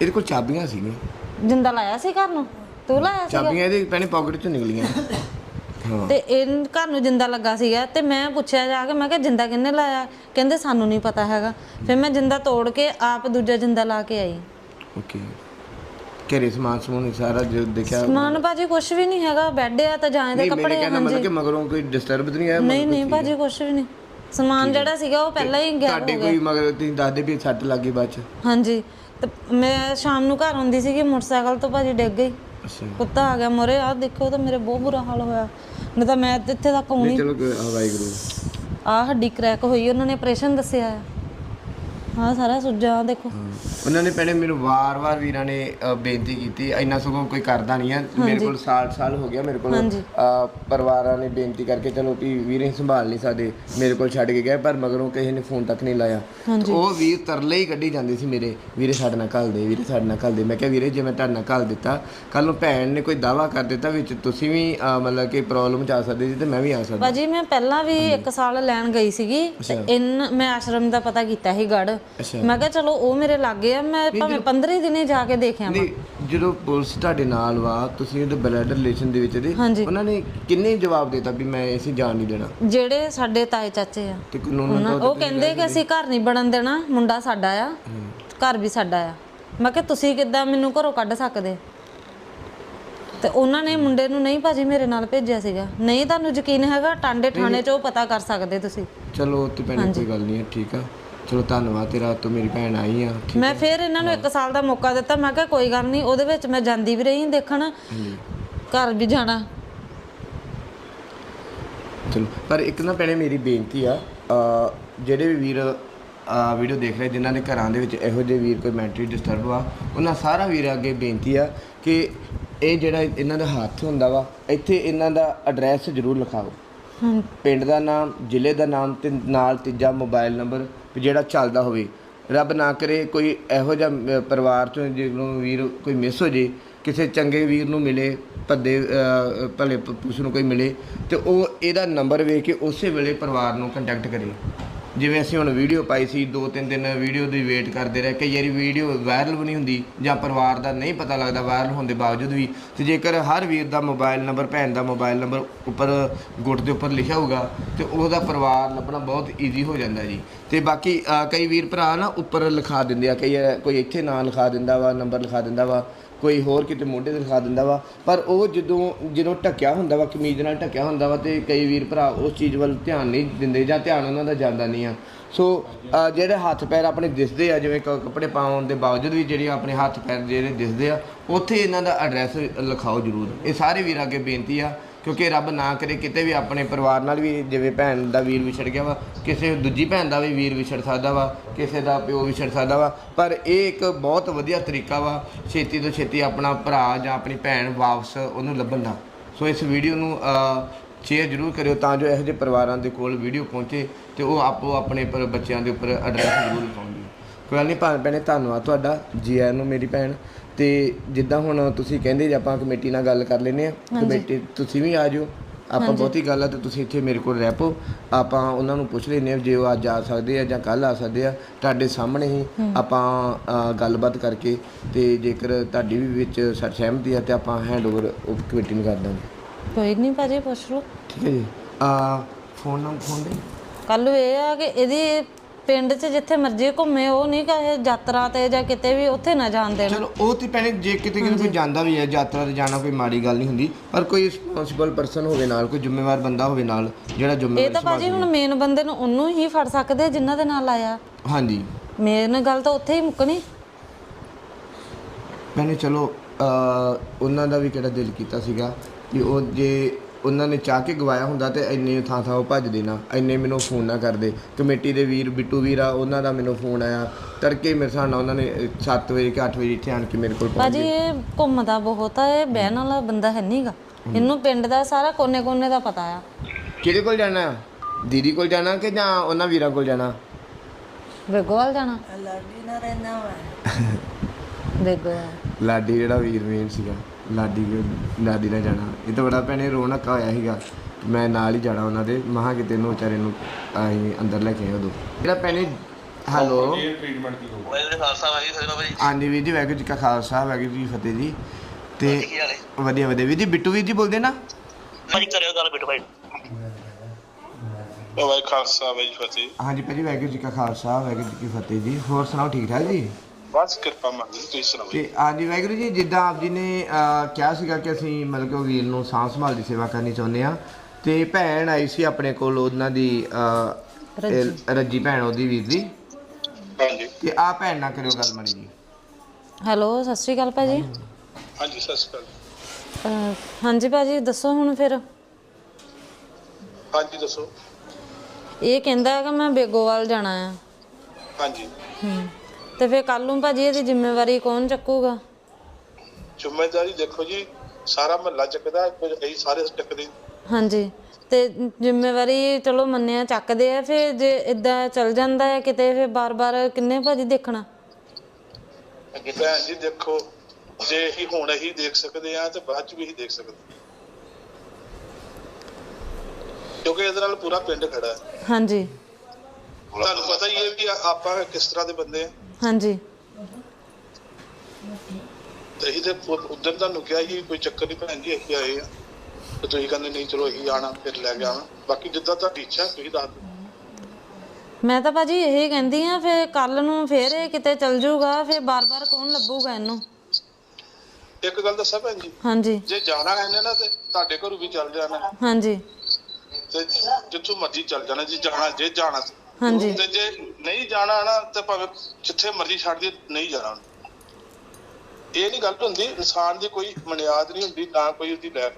ਇਹਦੇ ਕੋਲ ਚਾਬੀਆਂ ਸੀਗੀਆਂ। ਜਿੰਦਾ ਲਾਇਆ ਸੀ ਘਰ ਨੂੰ? ਤੂੰ ਲਾਇਆ ਸੀਗਾ? ਚਾਬੀਆਂ ਇਹਦੇ ਪਹਿਲੇ ਪਾਕਟ ਚੋਂ ਨਿਕਲੀਆਂ। ਤੇ ਇਹ ਘਰ ਨੂੰ ਜਿੰਦਾ ਲੱਗਾ ਸੀਗਾ ਤੇ ਮੈਂ ਪੁੱਛਿਆ ਜਾ ਕੇ ਮੈਂ ਕਿਹਾ ਜਿੰਦਾ ਕਿੰਨੇ ਲਾਇਆ? ਕਹਿੰਦੇ ਸਾਨੂੰ ਨਹੀਂ ਪਤਾ ਹੈਗਾ। ਫਿਰ ਮੈਂ ਜਿੰਦਾ ਤੋੜ ਕੇ ਆਪ ਦੂਜਾ ਜਿੰਦਾ ਲਾ ਕੇ ਆਈ। ਓਕੇ। ਘਰੇ ਸਮਾਨ ਸਮੂਨ ਸਾਰਾ ਜੋ ਦੇਖਿਆ? ਸਮਾਨ ਭਾਜੀ ਕੁਝ ਵੀ ਨਹੀਂ ਹੈਗਾ ਬੈੱਡ ਆ ਤਾਂ ਜਾਂ ਨਹੀਂ ਮੇਰੇ ਕੱਪੜੇ ਆ, ਕਹਿੰਦਾ ਮਤਲਬ ਹਾਂਜੀ। ਮਗਰੋਂ ਕੋਈ ਡਿਸਟਰਬ ਨਹੀਂ ਆਇਆ? ਨਹੀਂ ਨਹੀਂ ਭਾਜੀ ਕੁਝ ਵੀ ਨਹੀਂ। ਸਮਾਨ ਜਿਹੜਾ ਸੀਗਾ ਉਹ ਪਹਿਲਾਂ ਹੀ ਗਾਇਬ ਤੁਹਾਡੇ ਹੋ ਗਿਆ। ਕੋਈ ਮਗਰ ਤੁਸੀਂ ਦੱਸਦੇ ਵੀ ਸੱਟ ਲੱਗੀ ਬਾਅਦ ਚ? ਹਾਂਜੀ। ਤੇ ਮੈਂ ਸ਼ਾਮ ਨੂੰ ਘਰ ਆਉਂਦੀ ਸੀਗੀ ਮੋਟਰਸਾਈਕਲ ਤੋਂ ਭਾਜੀ ਡਿੱਗ ਗਈ। ਕੁੱਤਾ ਆ ਗਿਆ ਮੋਰੇ ਆ ਦੇਖੋ ਤਾਂ ਮੇਰੇ ਬਹੁਤ ਬੁਰਾ ਹਾਲ ਹੋਇਆ। ਨਹੀਂ ਤਾਂ ਮੈਂ ਇੱਥੇ ਤੱਕ ਆਉਣੀ। ਚਲੋ ਆ ਹੱਡੀ ਕ੍ਰੈਕ ਹੋਈ ਉਹਨਾਂ ਨੇ ਆਪਰੇਸ਼ਨ ਦੱਸਿਆ ਆ। ਹਾਂ ਸਾਰਾ ਸੁੱਜਾ ਆਹ ਦੇਖੋ ਉਹਨਾਂ ਨੇ ਪਹਿਲੇ ਮੈਨੂੰ ਵਾਰ-ਵਾਰ ਵੀਰਾਂ ਨੇ ਅ, ਬੇਨਤੀ ਕੀਤੀ ਇੰਨਾ ਸਗੋਂ ਕੋਈ ਕਰਦਾ ਨਹੀਂ ਹੈ ਮੇਰੇ ਕੋਲ ਸਾਲ ਸਾਲ ਹੋ ਗਿਆ ਮੇਰੇ ਕੋਲ ਹਾਂਜੀ। ਅ, ਪਰਿਵਾਰਾਂ ਨੇ ਬੇਨਤੀ ਕਰਕੇ ਚਲੋ ਵੀ ਵੀਰੇ ਸੰਭਾਲ ਨਹੀਂ ਸਕਦੇ ਮੇਰੇ ਕੋਲ ਛੱਡ ਕੇ ਗਏ ਪਰ ਮਗਰੋਂ ਕਿਸੇ ਨੇ ਫੋਨ ਤੱਕ ਨਹੀਂ ਲਾਇਆ। ਤੇ ਉਹ ਵੀਰ ਤਰਲੇ ਹੀ ਕੱਢੀ ਜਾਂਦੇ ਸੀ ਮੇਰੇ ਵੀਰੇ ਸਾਡੇ ਨਾਲ ਘੱਲ ਦੇ ਵੀਰੇ ਸਾਡੇ ਨਾਲ ਘੱਲ ਦੇ। ਮੈਂ ਕਿਹਾ ਵੀਰੇ ਜੇ ਮੈਂ ਤੁਹਾਡੇ ਨਾਲ ਘੱਲ ਦਿੱਤਾ ਕੱਲ ਨੂੰ ਭੈਣ ਨੇ ਕੋਈ ਦਾਵਾ ਕਰ ਦਿੱਤਾ ਵਿੱਚ ਤੁਸੀਂ ਵੀ ਅ, ਮਤਲਬ ਕਿ ਪ੍ਰੋਬਲਮ ਚ ਆ ਸਕਦੇ ਸੀ ਤੇ ਮੈਂ ਵੀ ਆ ਸਕਦਾ। ਭਾਜੀ ਮੈਂ ਪਹਿਲਾਂ ਵੀ 1 ਸਾਲ ਲੈਣ ਗਈ ਸੀਗੀ ਤੇ ਇਨ ਮੈਂ ਆਸ਼ਰਮ ਦਾ ਪਤਾ ਕੀਤਾ ਸੀ ਗੜ। ਮੈਂ ਕਿਹਾ ਚਲੋ ਉਹ ਮੇਰੇ ਲਾਗੇ ਆ ਮੈਂ ਭਾਵੇਂ 15 ਦਿਨੇ ਜਾ ਕੇ ਦੇਖਿਆ ਨਹੀਂ ਜਦੋਂ ਪੁਲਿਸ ਤੁਹਾਡੇ ਨਾਲ ਵਾ ਤੁਸੀਂ ਉਹਦੇ ਬਲੱਡ ਰਿਲੇਸ਼ਨ ਦੇ ਵਿੱਚ ਦੇ। ਉਹਨਾਂ ਨੇ ਕਿੰਨੇ ਜਵਾਬ ਦਿੱਤਾ ਵੀ ਮੈਂ ਇਸੇ ਜਾਣ ਨਹੀਂ ਦੇਣਾ? ਜਿਹੜੇ ਸਾਡੇ ਤਾਏ ਚਾਚੇ ਆ। ਉਹ ਕਹਿੰਦੇ ਕਿ ਅਸੀਂ ਘਰ ਨਹੀਂ ਬਣਨ ਦੇਣਾ ਮੁੰਡਾ ਸਾਡਾ ਆ ਘਰ ਵੀ ਸਾਡਾ ਆ। ਮੈਂ ਕਿਹਾ ਤੁਸੀਂ ਕਿੱਦਾਂ ਮੈਨੂੰ ਘਰੋਂ ਕੱਢ ਸਕਦੇ? ਤੇ ਉਹਨਾਂ ਨੇ ਮੁੰਡੇ ਨੂੰ ਨਹੀਂ ਭਾਜੀ ਮੇਰੇ ਨਾਲ ਭੇਜਿਆ ਸੀਗਾ। ਨਹੀਂ ਤੁਹਾਨੂੰ ਯਕੀਨ ਹੈਗਾ ਟਾਂਡੇ ਥਾਣੇ 'ਚ ਉਹ ਪਤਾ ਕਰ ਸਕਦੇ ਤੁਸੀਂ। ਚਲੋ ਤੇ ਭੈਣੇ ਕੋਈ ਗੱਲ ਨਹੀਂ ਹੈ ਠੀਕ ਆ। ਚਲੋ ਧੰਨਵਾਦ ਤੇਰਾ ਤੂੰ ਮੇਰੀ ਭੈਣ ਆਈ ਆ। ਮੈਂ ਫਿਰ ਇਹਨਾਂ ਨੂੰ 1 ਸਾਲ ਦਾ ਮੌਕਾ ਦਿੱਤਾ ਮੈਂ ਕਿਹਾ ਕੋਈ ਗੱਲ ਨਹੀਂ ਉਹਦੇ ਵਿੱਚ ਮੈਂ ਜਾਂਦੀ ਵੀ ਰਹੀ ਦੇਖਣ ਘਰ ਵੀ ਜਾਣਾ। ਚਲੋ ਪਰ ਇੱਕ ਨਾ ਭੈਣੇ ਮੇਰੀ ਬੇਨਤੀ ਆ ਜਿਹੜੇ ਵੀ ਵੀਰ ਵੀਡੀਓ ਦੇਖ ਰਹੇ ਜਿਨ੍ਹਾਂ ਦੇ ਘਰਾਂ ਦੇ ਵਿੱਚ ਇਹੋ ਜਿਹੇ ਵੀਰ ਕੋਈ ਮੈਂਟਲੀ ਡਿਸਟਰਬ ਆ ਉਹਨਾਂ ਸਾਰਾ ਵੀਰ ਅੱਗੇ ਬੇਨਤੀ ਆ ਕਿ ਇਹ ਜਿਹੜਾ ਇਹਨਾਂ ਦਾ ਹੱਥ ਹੁੰਦਾ ਵਾ ਇੱਥੇ ਇਹਨਾਂ ਦਾ ਐਡਰੈਸ ਜ਼ਰੂਰ ਲਿਖਾਓ। ਪਿੰਡ ਦਾ ਨਾਮ ਜ਼ਿਲ੍ਹੇ ਦਾ ਨਾਮ ਤੇ ਨਾਲ ਤੀਜਾ ਮੋਬਾਈਲ ਨੰਬਰ ਜਿਹੜਾ ਚੱਲਦਾ ਹੋਵੇ। ਰੱਬ ਨਾ ਕਰੇ ਕੋਈ ਇਹੋ ਜਿਹਾ ਪਰਿਵਾਰ ਚੋਂ ਜਿਹਨੂੰ ਵੀਰ ਕੋਈ ਮਿਸ ਹੋ ਜੇ, ਕਿਸੇ ਚੰਗੇ ਵੀਰ ਨੂੰ ਮਿਲੇ, ਭੱਦੇ ਭਲੇ ਪ- ਨੂੰ ਕੋਈ ਮਿਲੇ, ਤੇ ਉਹ ਇਹਦਾ ਨੰਬਰ ਵੇਖ ਕੇ ਉਸੇ ਵੇਲੇ ਪਰਿਵਾਰ ਨੂੰ ਕੰਟੈਕਟ ਕਰੇ। ਜਿਵੇਂ ਅਸੀਂ ਹੁਣ ਵੀਡੀਓ ਪਾਈ ਸੀ, ਦੋ ਤਿੰਨ ਦਿਨ ਵੀਡੀਓ ਦੀ ਵੇਟ ਕਰਦੇ ਰਹੇ, ਕਈ ਵਾਰੀ ਵੀਡੀਓ ਵਾਇਰਲ ਵੀ ਨਹੀਂ ਹੁੰਦੀ ਜਾਂ ਪਰਿਵਾਰ ਦਾ ਨਹੀਂ ਪਤਾ ਲੱਗਦਾ ਵਾਇਰਲ ਹੋਣ ਦੇ ਬਾਵਜੂਦ ਵੀ, ਤੇ ਜੇਕਰ ਹਰ ਵੀਰ ਦਾ ਮੋਬਾਈਲ ਨੰਬਰ ਭੈਣ ਦਾ ਮੋਬਾਈਲ ਨੰਬਰ ਉੱਪਰ ਗੁੱਟ ਦੇ ਉੱਪਰ ਲਿਖਿਆ ਹੋਊਗਾ, ਤੇ ਉਹਦਾ ਪਰਿਵਾਰ ਲੱਭਣਾ ਬਹੁਤ ਈਜ਼ੀ ਹੋ ਜਾਂਦਾ ਜੀ। ਤੇ ਬਾਕੀ ਕਈ ਵੀਰ ਭਰਾ ਨਾ ਉੱਪਰ ਲਿਖਾ ਦਿੰਦੇ ਆ, ਕਈ ਕੋਈ ਇੱਥੇ ਨਾਂ ਲਿਖਾ ਦਿੰਦਾ ਵਾ ਨੰਬਰ ਲਿਖਾ ਦਿੰਦਾ ਵਾ ਕੋਈ ਹੋਰ ਕਿਤੇ ਮੋਢੇ ਤੇ ਲਿਖਾ ਦਿੰਦਾ ਵਾ। ਪਰ ਉਹ ਜਦੋਂ ਜਦੋਂ ਢੱਕਿਆ ਹੁੰਦਾ ਵਾ, ਕਮੀਜ਼ ਨਾਲ ਢੱਕਿਆ ਹੁੰਦਾ ਵਾ, ਤੇ ਕਈ ਵੀਰ ਭਰਾ ਉਸ ਚੀਜ਼ ਵੱਲ ਧਿਆਨ ਨਹੀਂ ਦਿੰਦੇ ਜਾਂ ਧਿਆਨ ਉਹਨਾਂ ਦਾ ਜਾਂਦਾ ਨਹੀਂ ਆ। ਸੋ ਜਿਹੜੇ ਹੱਥ ਪੈਰ ਆਪਣੇ ਦਿਸਦੇ ਆ, ਜਿਵੇਂ ਕ- ਕੱਪੜੇ ਪਾਉਣ ਦੇ ਬਾਵਜੂਦ ਵੀ ਜਿਹੜੇ ਆਪਣੇ ਹੱਥ ਪੈਰ ਜਿਹੜੇ ਦਿਸਦੇ ਆ, ਉੱਥੇ ਇਹਨਾਂ ਦਾ ਐਡਰੈਸ ਲਿਖਾਓ ਜ਼ਰੂਰ। ਇਹ ਸਾਰੇ ਵੀਰਾਂ ਅੱਗੇ ਬੇਨਤੀ ਆ ਕਿਉਂਕਿ ਰੱਬ ਨਾ ਕਰੇ ਕਿਤੇ ਵੀ ਆਪਣੇ ਪਰਿਵਾਰ ਨਾਲ ਵੀ, ਜਿਵੇਂ ਭੈਣ ਦਾ ਵੀਰ ਵਿਛੜ ਗਿਆ ਵਾ, ਕਿਸੇ ਦੂਜੀ ਭੈਣ ਦਾ ਵੀ ਵੀਰ ਵਿਛੜ ਸਕਦਾ ਵਾ, ਕਿਸੇ ਦਾ ਪਿਓ ਵਿਛੜ ਸਕਦਾ ਵਾ, ਪਰ ਇਹ ਇੱਕ ਬਹੁਤ ਵਧੀਆ ਤਰੀਕਾ ਵਾ ਛੇਤੀ ਤੋਂ ਛੇਤੀ ਆਪਣਾ ਭਰਾ ਜਾਂ ਆਪਣੀ ਭੈਣ ਵਾਪਸ ਉਹਨੂੰ ਲੱਭਣ ਦਾ। ਸੋ ਇਸ ਵੀਡੀਓ ਨੂੰ ਸ਼ੇਅਰ ਜ਼ਰੂਰ ਕਰਿਓ ਤਾਂ ਜੋ ਇਹੋ ਜਿਹੇ ਪਰਿਵਾਰਾਂ ਦੇ ਕੋਲ ਵੀਡੀਓ ਪਹੁੰਚੇ ਤੇ ਉਹ ਆਪੋ ਆਪਣੇ ਪਰ ਬੱਚਿਆਂ ਦੇ ਉੱਪਰ ਐਡਰੈਸ ਜ਼ਰੂਰ ਪਾਉਣਗੇ ਕੋਈ ਗੱਲ ਨਹੀਂ ਭਾਣ ਭੈਣੇ ਧੰਨਵਾਦ ਤੁਹਾਡਾ ਜੀ ਆਇਆਂ ਨੂੰ, ਮੇਰੀ ਭੈਣ। ਤੇ ਜਿੱਦਾਂ ਹੁਣ ਤੁਸੀਂ ਕਹਿੰਦੇ ਜੇ ਆਪਾਂ ਕਮੇਟੀ ਨਾਲ ਗੱਲ ਕਰ ਲੈਨੇ ਆ ਕਮੇਟੀ ਤੁਸੀਂ ਵੀ ਆ ਜਾਓ ਆਪਾਂ ਬਹੁਤੀ ਗੱਲ ਆ ਤੇ ਤੁਸੀਂ ਇੱਥੇ ਮੇਰੇ ਕੋਲ ਰਹਿ ਪਓ ਆਪਾਂ ਉਹਨਾਂ ਨੂੰ ਪੁੱਛ ਲੈਨੇ ਆ ਜੇ ਉਹ ਅੱਜ ਆ ਸਕਦੇ ਆ ਜਾਂ ਕੱਲ ਆ ਸਕਦੇ ਆ ਤੁਹਾਡੇ ਸਾਹਮਣੇ ਹੀ ਆਪਾਂ ਗੱਲਬਾਤ ਕਰਕੇ ਤੇ ਜੇਕਰ ਤੁਹਾਡੀ ਵੀ ਵਿੱਚ ਸਹਿਮਤੀ ਆ ਤੇ ਆਪਾਂ ਹੈਂਡਓਵਰ ਉਹ ਕਮੇਟੀ ਨੂੰ ਕਰ ਦਾਂਗੇ। ਕੋਈ ਨਹੀਂ ਭਾਜੀ ਪੁੱਛ ਲਓ। ਠੀਕ ਹੈ ਜੀ। ਆ ਫੋਨ ਨੰਬਰ ਫੋਨ ਦੇ? ਕੱਲ ਇਹ ਆ ਕਿ ਇਹਦੀ ਪਿੰਡ 'ਚ ਜਿੱਥੇ ਮਰਜ਼ੀ ਘੁੰਮੇ ਉਹ ਨਹੀਂ ਕਹੇ ਯਾਤਰਾ ਤੇ ਜਾਂ ਕਿਤੇ ਵੀ ਉੱਥੇ ਨਾ ਜਾਣ ਦੇਣ। ਚਲੋ ਉਹ ਤੇ ਭੈਣੇ ਜੇ ਕਿਤੇ ਕਿਤੇ ਕੋਈ ਜਾਂਦਾ ਵੀ ਹੈ ਯਾਤਰਾ ਤੇ ਜਾਣਾ ਕੋਈ ਮਾੜੀ ਗੱਲ ਨਹੀਂ ਹੁੰਦੀ ਪਰ ਕੋਈ ਰਿਸਪੌਂਸਿਬਲ ਪਰਸਨ ਹੋਵੇ ਨਾਲ ਕੋਈ ਜ਼ਿੰਮੇਵਾਰ ਬੰਦਾ ਹੋਵੇ ਨਾਲ ਜਿਹੜਾ ਇਹ ਜ਼ਿੰਮੇਵਾਰ ਤਾਂ ਭਾਜੀ ਹੁਣ ਮੇਨ ਬੰਦੇ ਨੂੰ ਉਹਨੂੰ ਹੀ ਫੜ ਸਕਦੇ ਆ ਜਿਨ੍ਹਾਂ ਦੇ ਨਾਲ ਆਇਆ। ਹਾਂਜੀ। ਮੇਨ ਗੱਲ ਤਾਂ ਉੱਥੇ ਹੀ ਮੁੱਕਣੀ। ਭੈਣੇ ਚਲੋ ਉਹਨਾਂ ਦਾ ਵੀ ਕਿਹੜਾ ਦਿਲ ਕੀਤਾ ਸੀਗਾ ਕਿ ਉਹ ਜੇ ਉਹਨਾਂ ਨੇ ਚਾਹ ਕੇ ਗਵਾਇਆ ਹੁੰਦਾ ਤੇ ਇੰਨੇ ਥਾਂ ਥਾਂ ਉਹ ਭੱਜ ਦੇਣਾ ਇੰਨੇ ਮੈਨੂੰ ਫੋਨ ਨਾ ਕਰਦੇ। ਕਮੇਟੀ ਦੇ ਵੀਰ ਬਿੱਟੂ ਵੀਰ ਆ ਉਹਨਾਂ ਦਾ ਮੈਨੂੰ ਫੋਨ ਆਇਆ। ਤੜਕੇ ਮੇਰੇ ਨਾਲ ਉਹਨਾਂ ਨੇ 7 ਵਜੇ ਕਿ 8 ਵਜੇ ਇੱਥੇ ਆਣ ਕੇ ਮੇਰੇ ਕੋਲ ਪਹੁੰਚ ਭਾਜੀ ਇਹ ਘੁੰਮਦਾ ਬਹੁਤ ਆ ਇਹ ਬਹਿਣ ਵਾਲਾ ਬੰਦਾ ਹੈ ਨਹੀਂਗਾ ਇਹਨੂੰ ਪਿੰਡ ਦਾ ਸਾਰਾ ਕੋਨੇ-ਕੋਨੇ ਦਾ ਪਤਾ ਆ। ਕਿਹਦੇ ਕੋਲ ਜਾਣਾ? ਦੀਦੀ ਕੋਲ ਜਾਣਾ ਕਿ ਜਾਂ ਉਹਨਾਂ ਵੀਰਾਂ ਕੋਲ ਜਾਣਾ? ਵੇਗੋਵਾਲ ਜਾਣਾ? ਲਾਡੀ ਨਾਲ ਰਹਿਣਾ ਵਾ। ਵੇਗੋਵਾਲ ਲਾਡੀ ਜਿਹੜਾ ਵੀਰ ਮੇਨ ਸੀਗਾ। ਲਾਡੀ ਲਾਡੀ ਨਾਲ ਜਾਣਾ। ਇਹ ਤਾਂ ਬੜਾ ਭੈਣੇ ਰੌਣਕ ਹੋਇਆ ਸੀਗਾ। ਮੈਂ ਨਾਲ ਹੀ ਜਾਣਾ ਉਹਨਾਂ ਦੇ। ਮਹਾ ਕਿਤੇ ਨੂੰ ਵਿਚਾਰੇ ਨੂੰ ਅਸੀਂ ਅੰਦਰ ਲੈ ਕੇ ਆਏ ਉਦੋਂ ਜਿਹੜਾ ਭੈਣੇ ਹੈਲੋ। ਟ੍ਰੀਟਮੈਂਟ ਦੀ ਲੋੜ ਵਾਹਿਗੁਰੂ ਜੀ ਖਾਲਸਾ ਵਾਹਿਗੁਰੂ ਜੀ ਕੀ ਫਤਿਹ ਹਾਂਜੀ ਵੀਰ ਜੀ ਵਾਹਿਗੁਰੂ ਜੀ ਕਾ ਖਾਲਸਾ ਵਾਹਿਗੁਰੂ ਜੀ ਕੀ ਫਤਿਹ ਜੀ। ਤੇ ਕੀ ਵਧੀਆ ਵਧੀਆ। ਵੀਰ ਜੀ ਬਿੱਟੂ ਵੀਰ ਜੀ ਬੋਲਦੇ ਨਾ? ਭਾਜੀ ਕਰਿਓ ਗੱਲ ਬਿਟੂ ਭਾਈ। ਵਾਹਿਗੁਰੂ ਖਾਲਸਾ ਵਾਹਿਗੁਰੂ ਫਤਿਹ। ਹਾਂਜੀ ਭਾਜੀ ਵਾਹਿਗੁਰੂ ਜੀ ਕਾ ਖਾਲਸਾ ਵਾਹਿਗੁਰੂ ਜੀ ਕੀ ਫਤਿਹ ਜੀ। ਹੋਰ ਸੁਣਾਓ ਠੀਕ ਠਾਕ ਜੀ? ਬਸ ਕਿਰਪਾ ਮੰਗੀ ਤੁਸੀਂ ਸੁਣਾਓ ਤੇ ਹਾਂਜੀ ਵਾਹਿਗੁਰੂ ਜੀ ਜਿੱਦਾਂ ਆਪ ਜੀ ਨੇ ਕਿਹਾ ਸੀਗਾ ਕਿ ਅਸੀਂ ਮਤਲਬ ਕਿ ਉਹ ਵੀਰ ਨੂੰ ਸਾਂਭ ਸੰਭਾਲ ਦੀ ਸੇਵਾ ਕਰਨੀ ਚਾਹੁੰਦੇ ਆ ਤੇ ਭੈਣ ਆਈ ਸੀ ਆਪਣੇ ਕੋਲ ਉਹਨਾਂ ਦੀ ਰੱਜੀ। ਭੈਣ ਉਹਦੀ ਵੀਰ ਦੀ। ਹਾਂਜੀ। ਤੇ ਆ ਭੈਣ ਨਾਲ ਕਰਿਓ ਗੱਲ ਮੜੀ ਜੀ। ਹੈਲੋ ਸਤਿ ਸ਼੍ਰੀ ਅਕਾਲ ਭਾਜੀ। ਹਾਂਜੀ ਸਤਿ ਸ਼੍ਰੀ ਅਕਾਲ। ਹਾਂਜੀ ਭਾਜੀ ਦੱਸੋ ਹੁਣ ਫਿਰ। ਹਾਂਜੀ ਦੱਸੋ। ਇਹ ਕਹਿੰਦਾ ਕਿ ਮੈਂ ਬੇਗੋਵਾਲ ਜਾਣਾ ਆ। ਹਾਂਜੀ। ਹੂੰ। ਤੇ ਫਿਰ ਕੱਲ ਨੂੰ ਭਾਜੀ ਇਹਦੀ ਜ਼ਿੰਮੇਵਾਰੀ ਕੌਣ ਚੱਕੂਗਾ? ਜ਼ਿੰਮੇਵਾਰੀ ਦੇਖੋ ਜੀ ਸਾਰਾ ਮਹੱਲਾ ਚੱਕਦਾ ਕੁਝ ਅਸੀਂ ਸਾਰੇ ਚੱਕਦੇ। ਹਾਂਜੀ ਤੇ ਜ਼ਿੰਮੇਵਾਰੀ ਚਲੋ ਮੰਨਿਆ ਚੱਕਦੇ ਆ ਫਿਰ ਜੇ ਇਦਾਂ ਚੱਲ ਜਾਂਦਾ ਹੈ ਕਿਤੇ ਫਿਰ ਬਾਰ-ਬਾਰ ਕਿੰਨੇ ਭਾਜੀ ਦੇਖਣਾ? ਅੱਗੇ ਭੈਣ ਜੀ ਦੇਖੋ ਜੇ ਅਸੀਂ ਹੁਣ ਅਸੀਂ ਦੇਖ ਸਕਦੇ ਆ ਤੇ ਬਾਅਦ ਚ ਵੀ ਅਸੀਂ ਦੇਖ ਸਕਦੇ। ਕਿਉਂਕਿ ਇਹਦੇ ਨਾਲ ਪੂਰਾ ਪਿੰਡ ਖੜਾ ਹੈ। ਹਾਂਜੀ। ਤੁਹਾਨੂੰ ਪਤਾ ਹੀ ਹੈ ਵੀ ਆਪਾਂ ਕਿਸ ਤਰ੍ਹਾਂ ਦੇ ਬੰਦੇ ਆ ਹਾਂਜੀ। ਤੇ ਤੇ ਉਦੋਂ ਤੁਹਾਨੂੰ ਕਿਹਾ ਸੀ ਕੋਈ ਚੱਕਰ ਨਹੀਂ ਭੈਣ ਜੀ ਅਸੀਂ ਆਏ ਆ। ਤੇ ਤੁਸੀਂ ਕਹਿੰਦੇ ਨਹੀਂ ਚਲੋ ਅਸੀਂ ਆਣਾ ਫਿਰ ਲੈ ਕੇ ਆਵਾਂ। ਬਾਕੀ ਜਿੱਦਾਂ ਤੁਹਾਡੀ ਇੱਛਾ ਤੁਸੀਂ ਦੱਸ ਦਿਓ। ਮੈਂ ਤਾਂ ਭਾਜੀ ਇਹ ਕਹਿੰਦੀ ਆ ਫਿਰ ਕੱਲ ਨੂੰ ਫਿਰ ਇਹ ਕਿਤੇ ਚੱਲ ਜਾਊਗਾ ਫਿਰ ਬਾਰ-ਬਾਰ ਕੌਣ ਲੱਭੂਗਾ ਇਹਨੂੰ? ਇੱਕ ਗੱਲ ਦੱਸਾਂ ਭੈਣ ਜੀ? ਹਾਂਜੀ। ਜੇ ਜਾਣਾ ਇਹਨੇ ਨਾ ਤੇ ਤੁਹਾਡੇ ਘਰੋਂ ਵੀ ਚੱਲ ਜਾਣਾ। ਹਾਂਜੀ। ਤੇ ਜਿੱਥੋਂ ਮਰਜ਼ੀ ਚੱਲ ਜਾਣਾ ਜੇ ਜਾਣਾ ਜੇ ਜਾਣਾ। ਹਾਂਜੀ। ਤੇ ਜੇ ਨਹੀਂ ਜਾਣਾ ਨਾ ਤੇ ਭਾਵੇਂ ਜਿੱਥੇ ਮਰਜ਼ੀ ਛੱਡ ਦੇ ਨਹੀਂ ਜਾਣਾ। ਇਹ ਨਹੀਂ ਗੱਲ ਹੁੰਦੀ ਇਨਸਾਨ ਦੀ ਕੋਈ ਮਨਿਆਦ ਨਹੀਂ ਹੁੰਦੀ ਨਾ ਕੋਈ ਉਹਦੀ ਲੈ।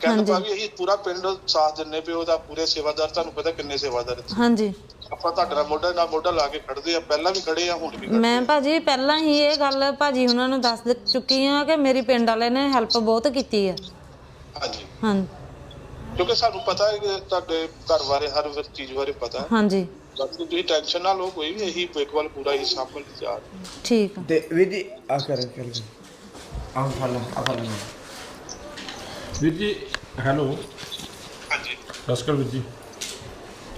ਕਹਿੰਦਾ ਭਾਵੇਂ ਅਸੀਂ ਪੂਰਾ ਪਿੰਡ ਸਾਥ ਦਿੰਨੇ ਪਿਓ ਉਹਦਾ ਪੂਰੇ ਸੇਵਾਦਾਰ ਤੁਹਾਨੂੰ ਪਤਾ ਕਿੰਨੇ ਸੇਵਾਦਾਰ। ਹਾਂਜੀ। ਆਪਾਂ ਤੁਹਾਡੇ ਨਾਲ ਮੋਢਾ ਨਾਲ ਮੋਢਾ ਲਾ ਕੇ ਖੜਦੇ ਆ ਪਹਿਲਾਂ ਵੀ ਖੜੇ ਆ ਹੁਣ ਵੀ ਮੈਂ ਭਾਜੀ ਪਹਿਲਾਂ ਹੀ ਇਹ ਗੱਲ ਭਾਜੀ ਉਹਨਾਂ ਨੂੰ ਦੱਸ ਦਿੱ- ਚੁੱਕੀ ਆ ਕਿ ਮੇਰੀ ਪਿੰਡ ਵਾਲੇ ਨੇ ਹੈਲਪ ਬਹੁਤ ਕੀਤੀ ਆ ਹਾਂਜੀ। ਹਾਂ ਕਿਉਂਕਿ ਸਾਨੂੰ ਪਤਾ ਹੈ ਕਿ ਤੁਹਾਡੇ ਘਰ ਬਾਰੇ ਹਰ ਚੀਜ਼ ਬਾਰੇ ਪਤਾ ਹੈ। ਹਾਂਜੀ। ਬਾਕੀ ਤੁਸੀਂ ਟੈਨਸ਼ਨ ਨਾ ਲਓ ਕੋਈ ਵੀ ਇਹੀ ਬੇਕਵਾਲ ਪੂਰਾ ਹੀ ਸਾਂਭਣ ਲਈ ਤਿਆਰ। ਠੀਕ ਆ। ਤੇ ਵੀਰ ਜੀ ਆ ਕਰ ਕਰ ਆ ਫੜ ਲੈ ਆ ਫੜ ਲੈ ਵੀਰ ਜੀ ਹੈਲੋ। ਹਾਂਜੀ। ਸਤਿ ਸ਼੍ਰੀ ਅਕਾਲ ਵੀਰ ਜੀ।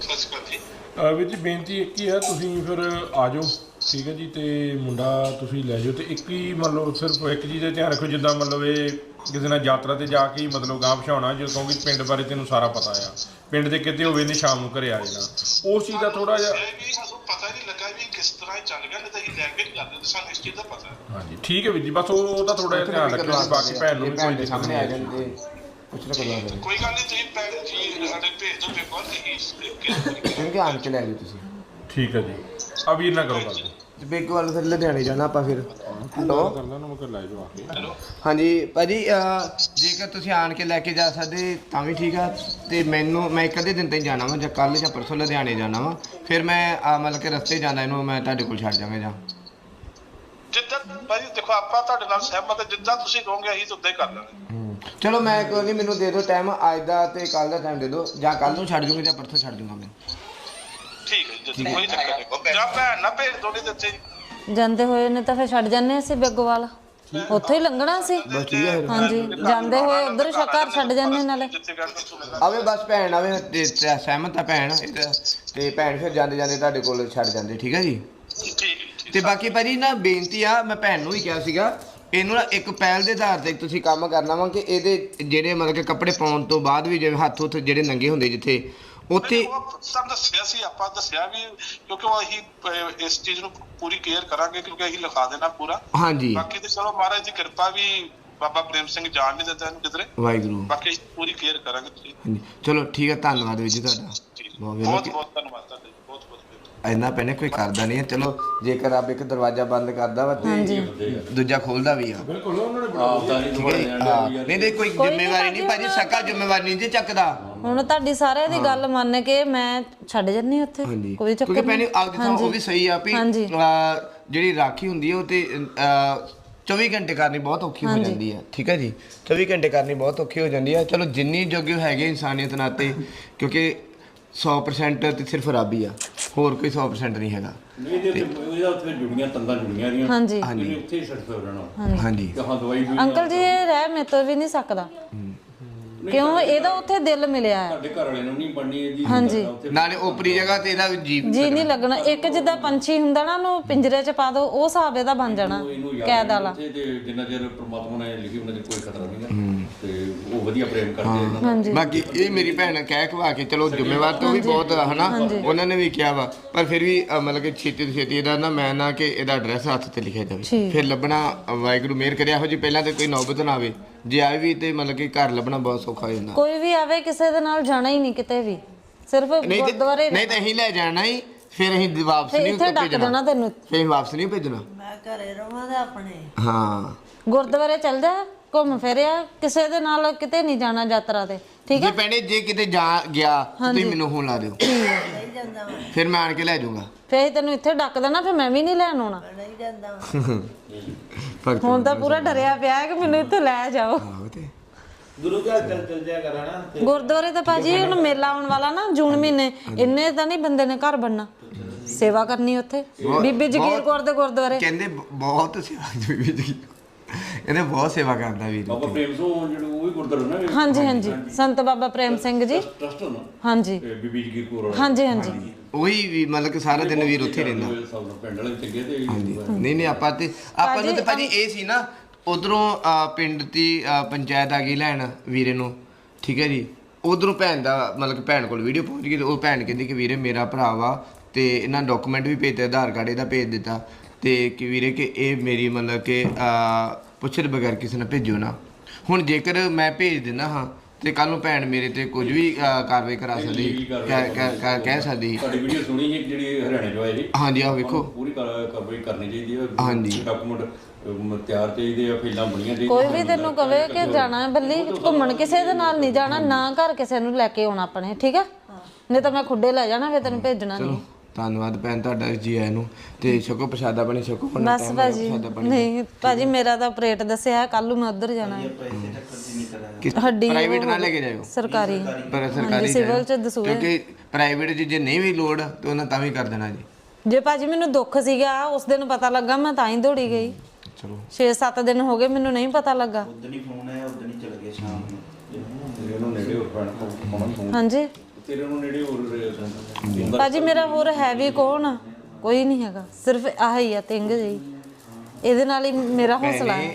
ਸਤਿ ਸ਼੍ਰੀ ਅਕਾਲ ਜੀ। ਅਹ ਵੀਰ ਜੀ ਬੇਨਤੀ ਇੱਕ ਹੀ ਹੈ ਤੁਸੀਂ ਫਿਰ ਆ ਜਾਓ ਠੀਕ ਹੈ ਜੀ ਤੇ ਮੁੰਡਾ ਤੁਸੀਂ ਲੈ ਜਾਓ ਤੇ ਇੱਕ ਹੀ ਮਤਲਬ ਸਿਰਫ ਇੱਕ ਚੀਜ਼ ਦਾ ਧਿਆਨ ਰੱਖੋ ਜਿੱਦਾਂ ਮਤਲਬ ਇਹ ਕਿਸੇ ਨਾਲ ਯਾਤਰਾ ਤੇ ਜਾ ਕੇ ਹੀ ਮਤਲਬ ਗਾਂਹ ਪਛਾਉਣਾ ਜੋ ਕਿਉਂਕਿ ਪਿੰਡ ਬਾਰੇ ਤੈਨੂੰ ਸਾਰਾ ਪਤਾ ਆ। ਪਿੰਡ ਦੇ ਕਿਤੇ ਹੋਵੇ ਨੇ ਸ਼ਾਮ ਨੂੰ ਘਰੇ ਆ ਜਾਣਾ। ਉਸ ਚੀਜ਼ ਦਾ ਥੋੜਾ ਜਿਹਾ ਇਹ ਵੀ ਸਾਨੂੰ ਪਤਾ ਹੀ ਨਹੀਂ ਲੱਗਾ ਵੀ ਕਿਸ ਤਰ੍ਹਾਂ ਇਹ ਚੱਲ ਗਿਆ ਨਹੀਂ ਤਾਂ ਅਸੀਂ ਲੈ ਕੇ ਨਹੀਂ ਜਾਂਦੇ ਤੇ ਸਾਨੂੰ ਇਸ ਚੀਜ਼ ਦਾ ਪਤਾ ਹੈ ਹਾਂਜੀ ਠੀਕ ਹੈ ਵੀਰ ਜੀ ਬਸ ਉਹ ਉਹਦਾ ਥੋੜਾ ਜਿਹਾ ਧਿਆਨ ਰੱਖਿਓ ਬਾਕੀ ਭੈਣ ਨੂੰ ਵੀ ਕੋਈ ਦੇ ਦਿੱਕਤ ਸਾਹਮਣੇ ਨਹੀਂ ਆ ਜਾਂਦੇ ਕੁਛ ਨਾ ਕਰਵਾ ਦੇ ਕੋਈ ਗੱਲ ਨਹੀਂ ਤੁਸੀਂ ਭੈਣ ਜੀ ਸਾਡੇ ਭੇਜ ਦਿਓ ਬੇਕਵਾਲ ਤੇ ਇਸ ਕਿਉਂਕਿ ਆਣ ਕੇ ਲੈ ਜਾਓ ਤੁਸੀਂ। ਠੀਕ ਹੈ ਜੀ। ਆ ਵੀਰ ਨਾ ਕਰੋ ਗੱਲ। ਤੇ ਬੇਗਵਾਲ ਫਿਰ ਲੁਧਿਆਣੇ ਜਾਣਾ ਆਪਾਂ ਫਿਰ। ਹੈਲੋ। ਕਰ ਕਰ ਲੈ ਕੇ ਹਾਂਜੀ ਭਾਜੀ ਅਹ, ਜੇਕਰ ਤੁਸੀਂ ਆਣ ਕੇ ਲੈ ਕੇ ਜਾ ਸਕਦੇ ਤਾਂ ਵੀ ਠੀਕ ਆ। ਤੇ ਮੈਨੂੰ ਮੈਂ ਇੱਕ ਅੱਧੇ ਦਿਨ ਤੱਕ ਜਾਣਾ ਵਾ ਜਾਂ ਕੱਲ ਜਾਂ ਪਰਸੋਂ ਲੁਧਿਆਣੇ ਜਾਣਾ ਵਾ। ਫਿਰ ਮੈਂ ਆ, ਮਤਲਬ ਕਿ ਰਸਤੇ ਜਾਂਦਾ ਇਹਨੂੰ ਮੈਂ ਤੁਹਾਡੇ ਕੋਲ ਛੱਡ ਜਾਵਾਂਗਾ ਜਾਂ। ਜਿੱਦਾਂ ਭਾਜੀ ਦੇਖੋ ਆਪਾਂ ਤੁਹਾਡੇ ਨਾਲ ਸਹਿਮਤ ਹਾਂ ਜਿੱਦਾਂ ਤੁਸੀਂ ਕਹੋਗੇ ਅਸੀਂ ਤਾਂ ਉਦਾਂ ਹੀ ਕਰ ਲਾਂਗੇ। ਚਲੋ ਮੈਂ ਕੋਈ ਨਹੀਂ ਮੈਨੂੰ ਦੇ ਦਿਓ ਟਾਈਮ ਅੱਜ ਦਾ ਤੇ ਕੱਲ ਦਾ ਟਾਈਮ ਦੇ ਦਿਓ ਜਾਂ ਕੱਲ ਨੂੰ ਛੱਡ ਜੂੰਗਾ ਜਾਂ ਪਰਸੋਂ ਛੱਡ ਜੂੰਗਾ ਮੈਂ। ਠੀਕ ਹੈ ਜੀ ਕੋਈ ਚੱਕਰ ਨਹੀਂ। ਜਾਂ ਭੈਣ ਨਾ ਭੇਜ ਦੋ ਨਹੀਂ ਦਿੱਤੇ। ਜਾਂਦੇ ਹੋਏ ਨੇ ਤਾਂ ਫਿਰ ਛੱਡ ਜਾਂਦੇ ਅਸੀਂ ਬੇਗੋਵਾਲ ਉੱਥੇ ਹੀ ਲੰਘਣਾ ਸੀ ਬਸ ਠੀਕ ਹੈ ਫਿਰ। ਹਾਂਜੀ ਜਾਂਦੇ ਹੋਏ ਉਧਰ ਸ਼ੱਕਰ ਛੱਡ ਜਾਂਦੇ ਨਾਲੇ। ਜਿੱਥੇ ਗੱਲ ਸੁਣਦਾ ਆਵੇ ਬਸ ਭੈਣ ਆਵੇ ਤੇ ਤੇ ਸਹਿਮਤ ਆ ਭੈਣ। ਇਹ ਤਾਂ- ਤੇ ਭੈਣ ਫਿਰ ਜਾਂਦੇ ਜਾਂਦੇ ਤੁਹਾਡੇ ਕੋਲ ਛੱਡ ਜਾਂਦੇ ਠੀਕ ਹੈ ਜੀ? ਠੀਕ ਠੀਕ ਤੇ ਬਾਕੀ ਭਾਜੀ ਨਾ ਬੇਨਤੀ ਆ ਮੈਂ ਭੈਣ ਨੂੰ ਵੀ ਕਿਹਾ ਸੀਗਾ ਇਹਨੂੰ ਨਾ ਇੱਕ ਪਹਿਲ ਦੇ ਆਧਾਰ ਤੇ ਤੁਸੀਂ ਕੰਮ ਕਰਨਾ ਵਾ ਕਿ ਇਹਦੇ ਜਿਹੜੇ ਮਤਲਬ ਕਿ ਕੱਪੜੇ ਪਾਉਣ ਤੋਂ ਬਾਅਦ ਵੀ ਜਿਵੇਂ ਹੱਥ ਹੁੱਥ ਜਿਹੜੇ ਨੰਗੇ ਹੁੰਦੇ ਜਿੱਥੇ ਉੱਥੇ ਸਾਨੂੰ ਦੱਸਿਆ ਸੀ ਆਪਾਂ ਦੱਸਿਆ ਵੀ ਕਿਉਂਕਿ ਉਹ ਅਸੀਂ ਇਸ ਚੀਜ਼ ਨੂੰ ਪੂਰੀ ਕੇਅਰ ਕਰਾਂਗੇ ਕਿਉਂਕਿ ਅਸੀਂ ਲਿਖਾ ਦੇਣਾ ਪੂਰਾ। ਹਾਂਜੀ। ਬਾਕੀ ਤੇ ਚਲੋ ਮਹਾਰਾਜ ਦੀ ਕਿਰਪਾ ਵੀ ਬਾਬਾ ਪ੍ਰੇਮ ਸਿੰਘ ਜਾਣ ਨਹੀਂ ਦਿੰਦਾ ਇਹਨੂੰ ਕਿਧਰੇ। ਵਾਹਿਗੁਰੂ। ਬਾਕੀ ਪੂਰੀ ਕੇਅਰ ਕਰਾਂਗੇ ਤੁਸੀਂ। ਚਲੋ ਠੀਕ ਹੈ ਧੰਨਵਾਦ ਵੀਰ ਜੀ ਤੁਹਾਡਾ। ਬਹੁਤ ਬਹੁਤ ਧੰਨਵਾਦ ਤੁਹਾਡਾ ਜੀ, ਬਹੁਤ ਬਹੁਤ ਬਹੁਤ ਇੰਨਾ ਪੈਣੇ ਕੋਈ ਕਰਦਾ ਨਹੀਂ ਹੈ। ਚਲੋ ਜੇਕਰ ਰੱਬ ਇੱਕ ਦਰਵਾਜ਼ਾ ਬੰਦ ਕਰਦਾ ਵਾ ਤੇ ਦੂਜਾ ਖੋਲਦਾ ਵੀ ਆ। ਬਿਲਕੁਲ ਉਹਨਾਂ ਨੇ ਬੜਾ ਠੀਕ ਹੈ ਜੀ? ਹਾਂ। ਨਹੀਂ ਨਹੀਂ ਕੋਈ ਕੋਈ ਨੀ ਜ਼ਿੰਮੇਵਾਰੀ ਨਹੀਂ ਭਾਜੀ ਸਕਾ ਜ਼ਿੰਮੇਵਾਰੀ ਨਹੀਂ ਜੇ ਚੱਕਦਾ। ਹੁਣ ਤੁਹਾਡੀ ਸਾਰਿਆਂ ਦੀ ਗੱਲ ਮੰਨ ਕੇ ਮੈਂ ਛੱਡ ਜੰਨੀ ਉੱਥੇ। ਹਾਂਜੀ। ਕੋਈ ਚੱਕਰ ਕਿਉਂਕਿ ਨਹੀਂ। ਆਪਦੀ ਥਾਂ ਉਹ ਵੀ ਸਹੀ ਆ ਵੀ ਹਾਂਜੀ। ਅਹ, ਜਿਹੜੀ ਰਾਖੀ ਹੁੰਦੀ ਹੈ ਉਹ ਤੇ ਅਹ, 24 ਘੰਟੇ ਕਰਨੀ ਬਹੁਤ ਔਖੀ ਹੋ ਜਾਂਦੀ ਹੈ ਠੀਕ ਹੈ ਜੀ? 24 ਘੰਟੇ ਕਰਨੀ ਬਹੁਤ ਔਖੀ ਹੋ ਜਾਂਦੀ ਹੈ ਚਲੋ ਜਿੰਨੀ ਜੋਗੇ ਹੈਗੇ ਇਨਸਾਨੀਅਤ ਨਾਤੇ ਕਿਉਂਕਿ 100% ਤੇ ਸਿਰਫ ਰੱਬ ਹੀ ਆ। ਹੋਰ ਕੋਈ 100% ਨਹੀਂ ਹੈਗਾ। ਨਹੀਂ ਇਹਦੇ ਉੱਤੇ ਇਹਦਾ ਉੱਥੇ ਜੁੜੀਆਂ ਤੰਦਾਂ ਜੁੜੀਆਂ ਦੀਆਂ ਹਾਂਜੀ। ਇਹਨੇ ਉੱਥੇ ਹੀ ਛੱਡ ਰਹਿਣਾ। ਹਾਂਜੀ। ਕਹਾਂ ਦਵਾਈ ਦੂਈ ਅੰਕਲ ਜੀ ਇਹ ਰਹਿ ਮੇਰੇ ਤੋਂ ਵੀ ਨਹੀਂ ਸਕਦਾ। ਕਿਉਂ? ਇਹਦਾ ਉੱਥੇ ਦਿਲ ਮਿਲਿਆ ਹੈ। ਸਾਡੇ ਘਰ ਵਾਲੇ ਨੂੰ ਨਹੀਂ ਬਣਨੀ ਇਹਦੀ ਹਾਂਜੀ। ਨਾਲੇ ਓਪਰੀ ਜਗ੍ਹਾ ਤੇ ਇਹਦਾ ਜੀਵ ਜੀ ਨਹੀਂ ਲੱਗਣਾ। ਇੱਕ ਜਿੱਦਾਂ ਪੰਛੀ ਹੁੰਦਾ ਨਾ ਉਹਨੂੰ ਪਿੰਜਰੇ 'ਚ ਪਾ ਦੋ ਉਹ ਹਿਸਾਬ ਇਹਦਾ ਬਣ ਜਾਣਾ ਕੈਦ ਵਾਲਾ। ਤੇ ਜਿੰਨਾ ਚਿਰ ਪ੍ਰਮਾਤਮਾ ਨੇ ਲਿਖੀ ਉਹਨਾਂ ਚਿਰ ਕੋਈ ਖਤਰਾ ਨਹੀਂ ਗਾ ਤੇ ਉਹ ਵਧੀਆ ਪ੍ਰੇਮ ਕਰਦੇ ਇਹਨਾਂ ਨਾਲ। ਹਾਂਜੀ। ਬਾਕੀ ਇਹ ਮੇਰੀ ਭੈਣ ਕਹਿ ਖਵਾ ਕੇ ਚਲੋ ਜ਼ਿੰਮੇਵਾਰ ਤਾਂ ਉਹ ਵੀ ਬਹੁਤ ਆ, ਹਨਾ? ਉਹਨਾਂ ਨੇ ਵੀ ਕਿਹਾ ਵਾ। ਪਰ ਫਿਰ ਵੀ ਅ, ਮਤਲਬ ਕਿ ਛੇਤੀ ਤੋਂ ਛੇਤੀ ਇਹਦਾ ਨਾ ਮੈਂ ਨਾ ਕਿ ਇਹਦਾ ਐਡਰੈਸ ਹੱਥ ਤੇ ਲਿਖਿਆ ਜਾਵੇ। ਠੀਕ। ਫਿਰ ਲੱਭਣਾ ਅ, ਵਾਹਿਗੁਰੂ ਮਿਹਰ ਕਰਿਆ ਇਹੋ ਜੀ ਪਹਿਲਾਂ ਤੇ ਕੋਈ ਨੌਬਤ ਨਾ ਆਵੇ। ਜੇ ਆਏ ਵੀ ਤੇ ਮਤਲਬ ਕਿ ਘਰ ਲੱਭਣਾ ਬਹੁਤ ਸੌਖਾ ਹੋ ਜਾਂਦਾ। ਕੋਈ ਵੀ ਆਵੇ ਕਿਸੇ ਦੇ ਨਾਲ ਜਾਣਾ ਹੀ ਨਹੀਂ ਕਿਤੇ ਵੀ। ਸਿਰਫ ਨਹੀਂ ਤੇ ਗੁਰਦੁਆਰੇ ਨਹੀਂ ਤਾਂ ਅਸੀਂ ਲੈ ਜਾਣਾ ਹੀ ਫਿਰ ਅਸੀਂ ਦ- ਵਾਪਸ ਨਹੀਂ ਇੱਥੇ ਡੱਕ ਭੇਜਣਾ। ਦੇਣਾ ਤੈਨੂੰ। ਫਿਰ ਅਸੀਂ ਵਾਪਸ ਨਹੀਂ ਭੇਜਣਾ। ਮੈਂ ਘਰੇ ਰਵਾਂ ਤੇ ਆਪਣੇ। ਹਾਂ। ਗੁਰਦੁਆਰੇ ਚੱਲ ਜਾ। ਘੁੰਮ ਫਿਰਿਆ ਕਿਸੇ ਦੇ ਨਾਲ ਕਿਤੇ ਨਹੀਂ ਜਾਣਾ ਯਾਤਰਾ ਤੇ ਠੀਕ ਜੇ ਹੈ? ਭੈਣੇ ਜੇ ਕਿਤੇ ਜਾ ਗਿਆ ਤਾਂ ਤੁਸੀਂ ਮੈਨੂੰ ਫੋਨ ਲਾ ਦਿਓ। ਨਹੀਂ ਜਾਂਦਾ ਮੈਂ ਫਿਰ ਮੈਂ ਆਣ ਕੇ ਲੈ ਜਾਊਂਗਾ। ਫੇਰ ਅਸੀਂ ਤੈਨੂੰ ਇੱਥੇ ਡੱਕ ਦੇਣਾ ਫਿਰ ਮੈਂ ਵੀ ਨਹੀਂ ਲੈਣ ਆਉਣਾ। ਨਹੀਂ ਜਾਂਦਾ। ਭਗਤ ਹੁਣ ਤਾਂ ਪੂਰਾ ਡਰਿਆ ਪਿਆ ਹੈ ਕਿ ਮੈਨੂੰ ਇੱਥੇ ਲੈ ਜਾਓ। ਆਹੋ ਤੇ। ਗੁਰੂ ਘਰ ਚੱਲ ਚੱਲ ਜਾਇਆ ਕਰਾਣਾ ਗੁਰਦੁਆਰੇ ਤੇ ਭਾਜੀ ਹੁਣ ਮੇਲਾ ਆਉਣ ਵਾਲਾ ਨਾ ਜੂਨ ਮਹੀਨੇ ਇੰਨੇ ਤਾਂ ਨਹੀਂ ਬੰਦੇ ਨੇ ਘਰ ਬਣਨਾ। ਸੇਵਾ ਕਰਨੀ ਉੱਥੇ। ਬੀਬੀ ਜਗੀਰ ਕੌਰ ਦੇ ਗੁਰਦੁਆਰੇ। ਕਹਿੰਦੇ ਬ- ਬਹੁਤ ਸੇਵਾ ਬੀਬੀ ਜੀ ਇਹਨੇ ਬਹੁਤ ਸੇਵਾ ਕਰਦਾ ਵੀਰ ਬਾਬਾ ਪ੍ਰੇਮ ਸਿੰਘ ਜਿਹੜਾ ਉਹ ਵੀ ਗੁਰਦੁਆਰਾ ਨਾ ਹਾਂਜੀ ਹਾਂਜੀ। ਸੰਤ ਬਾਬਾ ਪ੍ਰੇਮ ਸਿੰਘ ਜੀ। ਟਰਸਟ ਹੋਣਾ ਹਾਂਜੀ। ਤੇ ਬੀਬੀ ਜਗੀਰ ਕੋਲ ਵਾਲਾ ਹਾਂਜੀ ਹਾਂਜੀ। ਉਹੀ ਵੀ ਮਤਲਬ ਕਿ ਸਾਰਾ ਦਿਨ ਵੀਰ ਉੱਥੇ ਹੀ ਰਹਿੰਦਾ ਸਭ ਨੂੰ ਪਿੰਡ ਵਾਲੇ ਚੰਗੇ ਤੇ ਨਹੀਂ ਨਹੀਂ ਆਪਾਂ ਤੇ ਆਪਾਂ ਨੂੰ ਤੇ ਭਾਜੀ ਇਹ ਸੀ ਨਾ ਉਧਰੋਂ ਪਿੰਡ ਦੀ ਅ, ਪੰਚਾਇਤ ਆ ਗਈ ਲੈਣ ਵੀਰੇ ਨੂੰ। ਠੀਕ ਹੈ ਜੀ? ਉਧਰੋਂ ਭੈਣ ਦਾ ਮਤਲਬ ਕਿ ਭੈਣ ਕੋਲ ਵੀਡੀਓ ਪਹੁੰਚ ਗਈ ਤੇ ਉਹ ਭੈਣ ਕਹਿੰਦੀ ਕਿ ਵੀਰੇ ਮੇਰਾ ਭਰਾ ਵਾ ਤੇ ਇਹਨਾਂ ਡਾਕੂਮੈਂਟ ਵੀ ਭੇਜਦੇ ਆਧਾਰ ਕਾਰਡ ਇਹਦਾ ਭੇਜ ਦਿੱਤਾ। ਤੇ ਕਿ ਵੀਰੇ ਕਿ ਇਹ ਮੇਰੀ ਮਤਲਬ ਕਿ ਅ, ਪੁੱਛੇ ਬਗੈਰ ਕਿਸੇ ਨੇ ਭੇਜੋ ਨਾ। ਹੁਣ ਜੇਕਰ ਮੈਂ ਭੇਜ ਦਿੰਦਾ ਹਾਂ ਤੇ ਕੱਲ ਨੂੰ ਭੈਣ ਮੇਰੇ ਤੇ ਕੁਝ ਵੀ ਅ, ਕਾਰਵਾਈ ਕਰਾ ਸਕਦੀ ਕਹਿ- ਕਹਿ- ਕਹਿ- ਕਹਿ ਸਕਦੀ। ਤੁਹਾਡੀ ਵੀਡੀਓ ਸੁਣੀ ਸੀ ਜਿਹੜੀ ਹਰਿਆਣੇ ਤੋਂ ਆਈ ਜੀ ਹਾਂਜੀ ਆ ਵੇਖੋ। ਪੂਰੀ ਕਾਰਵਾਈ ਕਰਨੀ ਚਾਹੀਦੀ ਹੈ ਹਾਂਜੀ। ਡਾਕੂਮੈਂਟ ਤਿਆਰ ਚਾਹੀਦੇ ਆ ਫਾਈਲਾਂ ਬਣੀਆਂ ਚਾਹੀਦੀਆਂ। ਕੋਈ ਵੀ ਤੈਨੂੰ ਕਵੇ ਕਿ ਜਾਣਾ ਹੈ ਬੱਲੀ ਘੁੰਮਣ ਕਿਸੇ ਦੇ ਨਾਲ ਨਹੀਂ ਜਾਣਾ ਨਾ ਘਰ ਕਿਸੇ ਨੂੰ ਲੈ ਕੇ ਆਉਣਾ ਆਪਣੇ ਠੀਕ ਹੈ। ਨਹੀਂ ਤਾਂ ਮੈਂ ਖੁੱਡੇ ਲੈ ਜਾਣਾ ਫਿਰ ਤੈਨੂੰ ਭੇਜਣਾ ਨਹੀਂ। ਧੰਨਵਾਦ ਭੈਣ ਤੁਹਾਡਾ ਜੀ ਆਇਆਂ ਨੂੰ। ਤੇ ਛਕੋ ਪ੍ਰਸ਼ਾਦਾ ਬਣੀ ਛਕੋ ਹੁਣ ਬਸ ਭਾਜੀ ਨਹੀਂ ਭਾਜੀ ਮੇਰਾ ਤਾਂ ਆਪਰੇਟ ਦੱਸਿਆ ਕੱਲ ਨੂੰ ਮੈਂ ਉੱਧਰ ਜਾਣਾ। ਹੈ ਹੱਡੀ ਪ੍ਰਾਈਵੇਟ ਨਾਲ ਲੈ ਕੇ ਜਾਇਓ? ਸਰਕਾਰੀ। ਪਰ ਸਰਕਾਰੀ ਸਿਵਲ। ਚ ਦਸੂਏ ਕਿਉਂਕਿ ਪ੍ਰਾਈਵੇਟ 'ਚ ਜੇ ਨਹੀਂ ਵੀ ਲੋੜ ਤੇ ਉਹਨਾਂ ਤਾਂ ਵੀ ਕਰ ਦੇਣਾ ਜੀ। ਜੇ ਭਾਜੀ ਮੈਨੂੰ ਦੁੱਖ ਸੀਗਾ ਉਸ ਦਿਨ ਪਤਾ ਲੱਗਾ ਮੈਂ ਤਾਂ ਹੀ ਦੌੜੀ ਗਈ। ਚਲੋ। 6-7 ਦਿਨ ਹੋ ਗਏ ਮੈਨੂੰ ਨਹੀਂ ਪਤਾ ਲੱਗਾ। ਉਦੋਂ ਹੀ ਫੋਨ ਆਇਆ ਉਦੋਂ ਹੀ ਚਲ ਗਏ ਸ਼ਾਮ ਨੂੰ। ਨੂੰ ਹਾਂਜੀ। ਤੇਰੇ ਨੂੰ ਨੇੜੇ ਹੋਰ ਭਾਜੀ ਮੇਰਾ ਹੋਰ ਹੈ ਵੀ ਕੌਣ? ਆ? ਕੋਈ ਨਹੀਂ ਹੈਗਾ। ਸਿਰਫ ਆਹ ਹੀ ਆ ਤਿੰਗ ਜਿਹੀ ਇਹਦੇ ਨਾਲ ਹੀ ਮੇਰਾ ਹੌਸਲਾ ਹੈ।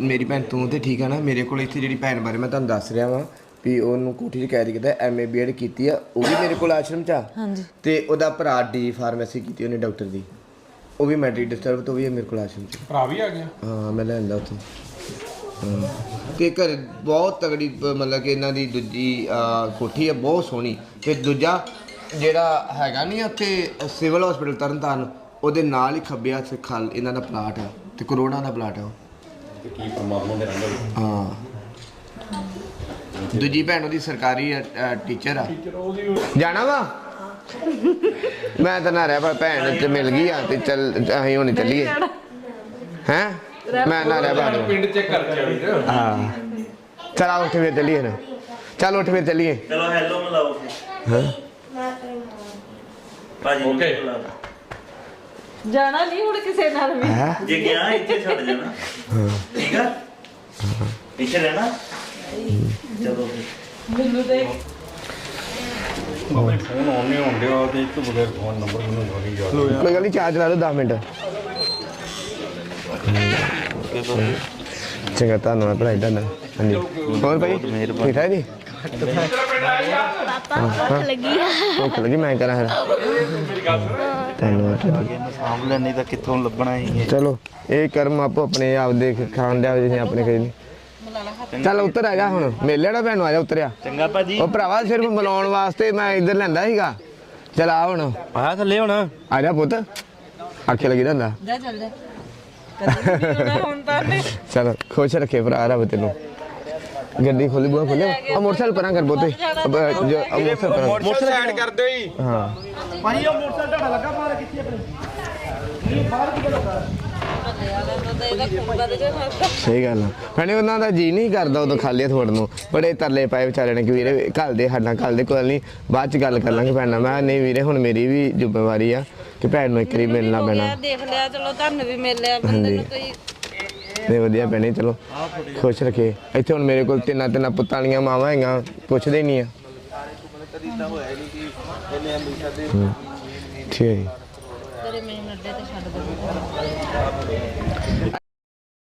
ਮੇਰੀ ਭੈਣ ਤੂੰ ਤੇ ਠੀਕ ਆ ਨਾ? ਮੇਰੇ ਕੋਲ ਇੱਥੇ ਜਿਹੜੀ ਭੈਣ ਬਾਰੇ ਮੈਂ ਤੁਹਾਨੂੰ ਦੱਸ ਰਿਹਾ ਵਾਂ ਵੀ ਉਹਨੂੰ ਕੋਠੀ 'ਚ ਕੈਦ ਕੀਤਾ ਐਮਏ ਬੀਐਡ ਕੀਤੀ ਆ। ਉਹ ਵੀ ਮੇਰੇ ਕੋਲ ਆਸ਼ਰਮ 'ਚ ਆ। ਹਾਂਜੀ। ਤੇ ਉਹਦਾ ਭਰਾ ਡੀ ਫਾਰਮੇਸੀ ਕੀਤੀ ਉਹਨੇ ਡਾਕਟਰ ਦੀ। ਉਹ ਵੀ ਮੈਟ੍ਰਿਕ ਡਿਸਟਰਬ ਤੋਂ ਵੀ ਹੈ ਮੇਰੇ ਕੋਲ ਆਸ਼ਰਮ 'ਚ। ਭਰਾ ਵੀ ਆ ਗਿਆ? ਹਾਂ ਮੈਂ ਲੈਂਦਾ ਉੱਥੇ। ਤੇ ਘਰ ਬਹੁਤ ਤਗੜੀ ਮਤਲਬ ਕਿ ਇਹਨਾਂ ਦੀ ਦੂਜੀ ਅਹ, ਕੋਠੀ ਹੈ ਬਹੁਤ ਸੋਹਣੀ। ਤੇ ਦੂਜਾ ਜਿਹੜਾ ਹੈਗਾ ਨਹੀਂ ਉੱਥੇ ਸਿਵਲ ਹਸਪੀਟਲ ਤਰਨਤਾਰਨ ਉਹਦੇ ਨਾਲ ਹੀ ਖੱਬੇ ਹੱਥ ਖਲ ਇਹਨਾਂ ਦਾ ਪਲਾਟ ਹੈ ਤੇ ਕਰੋੜਾਂ ਦਾ ਪਲਾਟ ਹੈ ਉਹ। ਤੇ ਕੀ ਪਰਮਾਤਮਾ ਦੇ ਰੰਗ ਹਾਂ। ਦੂਜੀ ਭੈਣ ਉਹਦੀ ਸਰਕਾਰੀ ਟੀਚਰ ਆ। ਜਾਣਾ ਵਾ? ਮੈਂ ਤਾਂ ਨਾ ਰਹਿ ਪਰ ਭੈਣ ਤੇ ਮਿਲ ਗਈ ਆ ਤੇ ਚੱਲ ਅਸੀਂ ਹੁਣ ਚੱਲੀਏ। ਹੈ? ਮੈਂ ਨਾ ਰਹਿ ਪਾ ਪਿੰਡ ਚੈੱਕ ਕਰ ਜਾਵੀਰ ਹਾਂ। ਚਲ ਆ ਉੱਠ ਫਿਰ ਚੱਲੀਏ ਨਾ। ਚਲ ਉੱਠ ਫਿਰ ਚੱਲੀਏ। ਚਲੋ ਹੈਲੋ ਮਿਲਾਓ ਫਿਰ। ਭਾਜੀ। ਜਾਣਾ ਨਹੀਂ ਹੁਣ ਕਿਸੇ ਨਾਲ ਵੀ। ਜੇ ਗਿਆ ਇੱਥੇ ਛੱਡ ਜਾਣਾ। ਠੀਕ ਆ? ਇੱਥੇ ਰਹਿਣਾ? ਚਲੋ ਮੈਨੂੰ ਤੇ ਫੋਨ ਆਨ ਨਹੀਂ ਹੋਣ ਡਿਆ ਤੇ ਇੱਕ ਬਗੈਰ ਫੋਨ ਨੰਬਰ ਮੈਨੂੰ ਨਹੀਂ ਯਾਦ ਕੋਈ ਗੱਲ ਚਾਰਜ ਲਾ ਲਓ 10 ਮਿੰਟ। ਚੰਗਾ ਧੰਨਵਾਦ ਭਰਾਈ ਤੁਹਾਡਾ ਹਾਂਜੀ ਹੋਰ ਭਾਈ ਠੀਕ ਠਾਕ ਜੀ ਪਾਪਾ ਭੁੱਖ ਲੱਗੀ ਆ ਭੁੱਖ ਲੱਗੀ ਮੈਂ ਕਰਾਂ ਫਿਰ ਧੰਨਵਾਦ ਸਾਂਭ ਲੈ ਨਹੀਂ ਤਾਂ ਕਿੱਥੋਂ ਲੱਭਣਾ ਹੀ ਚਲੋ ਇਹ ਕਰਮ ਆਪੋ ਆਪਣੇ ਆਪ ਦੇ ਖਾਣ ਲਿਆ ਜਿਹਨੇ ਆਪਣੇ ਕਹੀ ਨਹੀਂ ਚੱਲ ਉੱਤਰ ਆ ਜਾ ਹੁਣ। ਮਿਲ ਲੈਣਾ ਭੈਣ ਆ ਜਾ ਉਤਰਿਆ। ਚੰਗਾ ਭਾਜੀ। ਉਹ ਭਰਾਵਾ ਸਿਰਫ ਮਿਲਾਉਣ ਵਾਸਤੇ ਮੈਂ ਇੱਧਰ ਲੈਂਦਾ ਸੀਗਾ। ਚਲ ਆ ਹੁਣ। ਆ ਥੱਲੇ ਹੁਣ। ਆ ਜਾ ਪੁੱਤ। ਆਖੇ ਲੱਗੀ ਰਹਿੰਦਾ। ਜਾ ਚੱਲ ਜਾ। ਕਦੇ ਵੀ ਨਹੀਂ ਹੋਣਾ ਹੁਣ ਤਾਂ ਨੇ ਚਲ ਖੁਸ਼ ਰੱਖੇ ਭਰਾ ਰੱਬ ਤੈਨੂੰ। ਗੱਡੀ ਖੋਲੀ ਬੂਹਾ ਖੋਲੇ ਆ ਮੋਟਰਸਾਈਕਲ ਪਰਾਂ ਕਰ ਬੋਤੇ ਅਬ ਜੋ ਆ ਮੋਟਰਸਾਈਕਲ ਪਰਾਂ ਮੋਟਰਸਾਈਕਲ ਸਾਈਡ ਕਰ ਦਿਓ ਜੀ ਹਾਂ। ਭਾਜੀ ਉਹ ਮੋਟਰਸਾਈਕਲ ਤੁਹਾਡਾ ਲੱਗਾ ਬਾਹਰ ਕਿੱਥੇ ਆਪਣੇ ਸਹੀ ਗੱਲ ਆ। ਭੈਣੇ ਉਹਨਾਂ ਦਾ ਜੀ ਨਹੀਂ ਕਰਦਾ ਉਦੋਂ ਖਾਲੀ ਹੱਥ ਵੜਨ ਨੂੰ। ਬੜੇ ਤਰਲੇ ਪਾਏ ਵਿਚਾਰੇ ਨੇ ਕਿ ਵੀਰੇ ਘੱਲ ਦੇ ਸਾਡਾ ਘੱਲ ਦੇ ਕੋਈ ਗੱਲ ਨਹੀਂ ਬਾਅਦ ਚ ਗੱਲ ਕਰ ਲਾਂਗੇ ਭੈਣ ਮੈਂ ਕਿਹਾ ਨਹੀਂ ਵੀਰੇ ਹੁਣ ਮੇਰੀ ਵੀ ਜ਼ਿੰਮੇਵਾਰੀ ਆ। ਕਿ ਭੈਣ ਨੂੰ ਇੱਕ ਵਾਰੀ ਮਿਲਣਾ ਪੈਣਾ। ਦੇਖ ਲਿਆ ਚਲੋ ਤੁਹਾਨੂੰ ਵੀ ਮਿਲ ਲਿਆ ਬੰਦੇ ਨੂੰ ਕੋਈ ਨਹੀਂ ਵਧੀਆ ਭੈਣੇ ਚਲੋ ਖੁਸ਼ ਰੱਖੇ। ਇੱਥੇ ਹੁਣ ਮੇਰੇ ਕੋਲ ਤਿੰਨਾਂ ਤਿੰਨਾਂ ਪੁੱਤਾਂ ਵਾਲੀਆਂ ਮਾਵਾਂ ਹੈਗੀਆਂ ਪੁੱਛਦੇ ਨਹੀਂ ਆ। ਠੀਕ ਹੈ ਜੀ। ਤੇਰੇ ਮੇਨ ਅੱਡੇ ਤੇ ਛੱਡ ਦੇ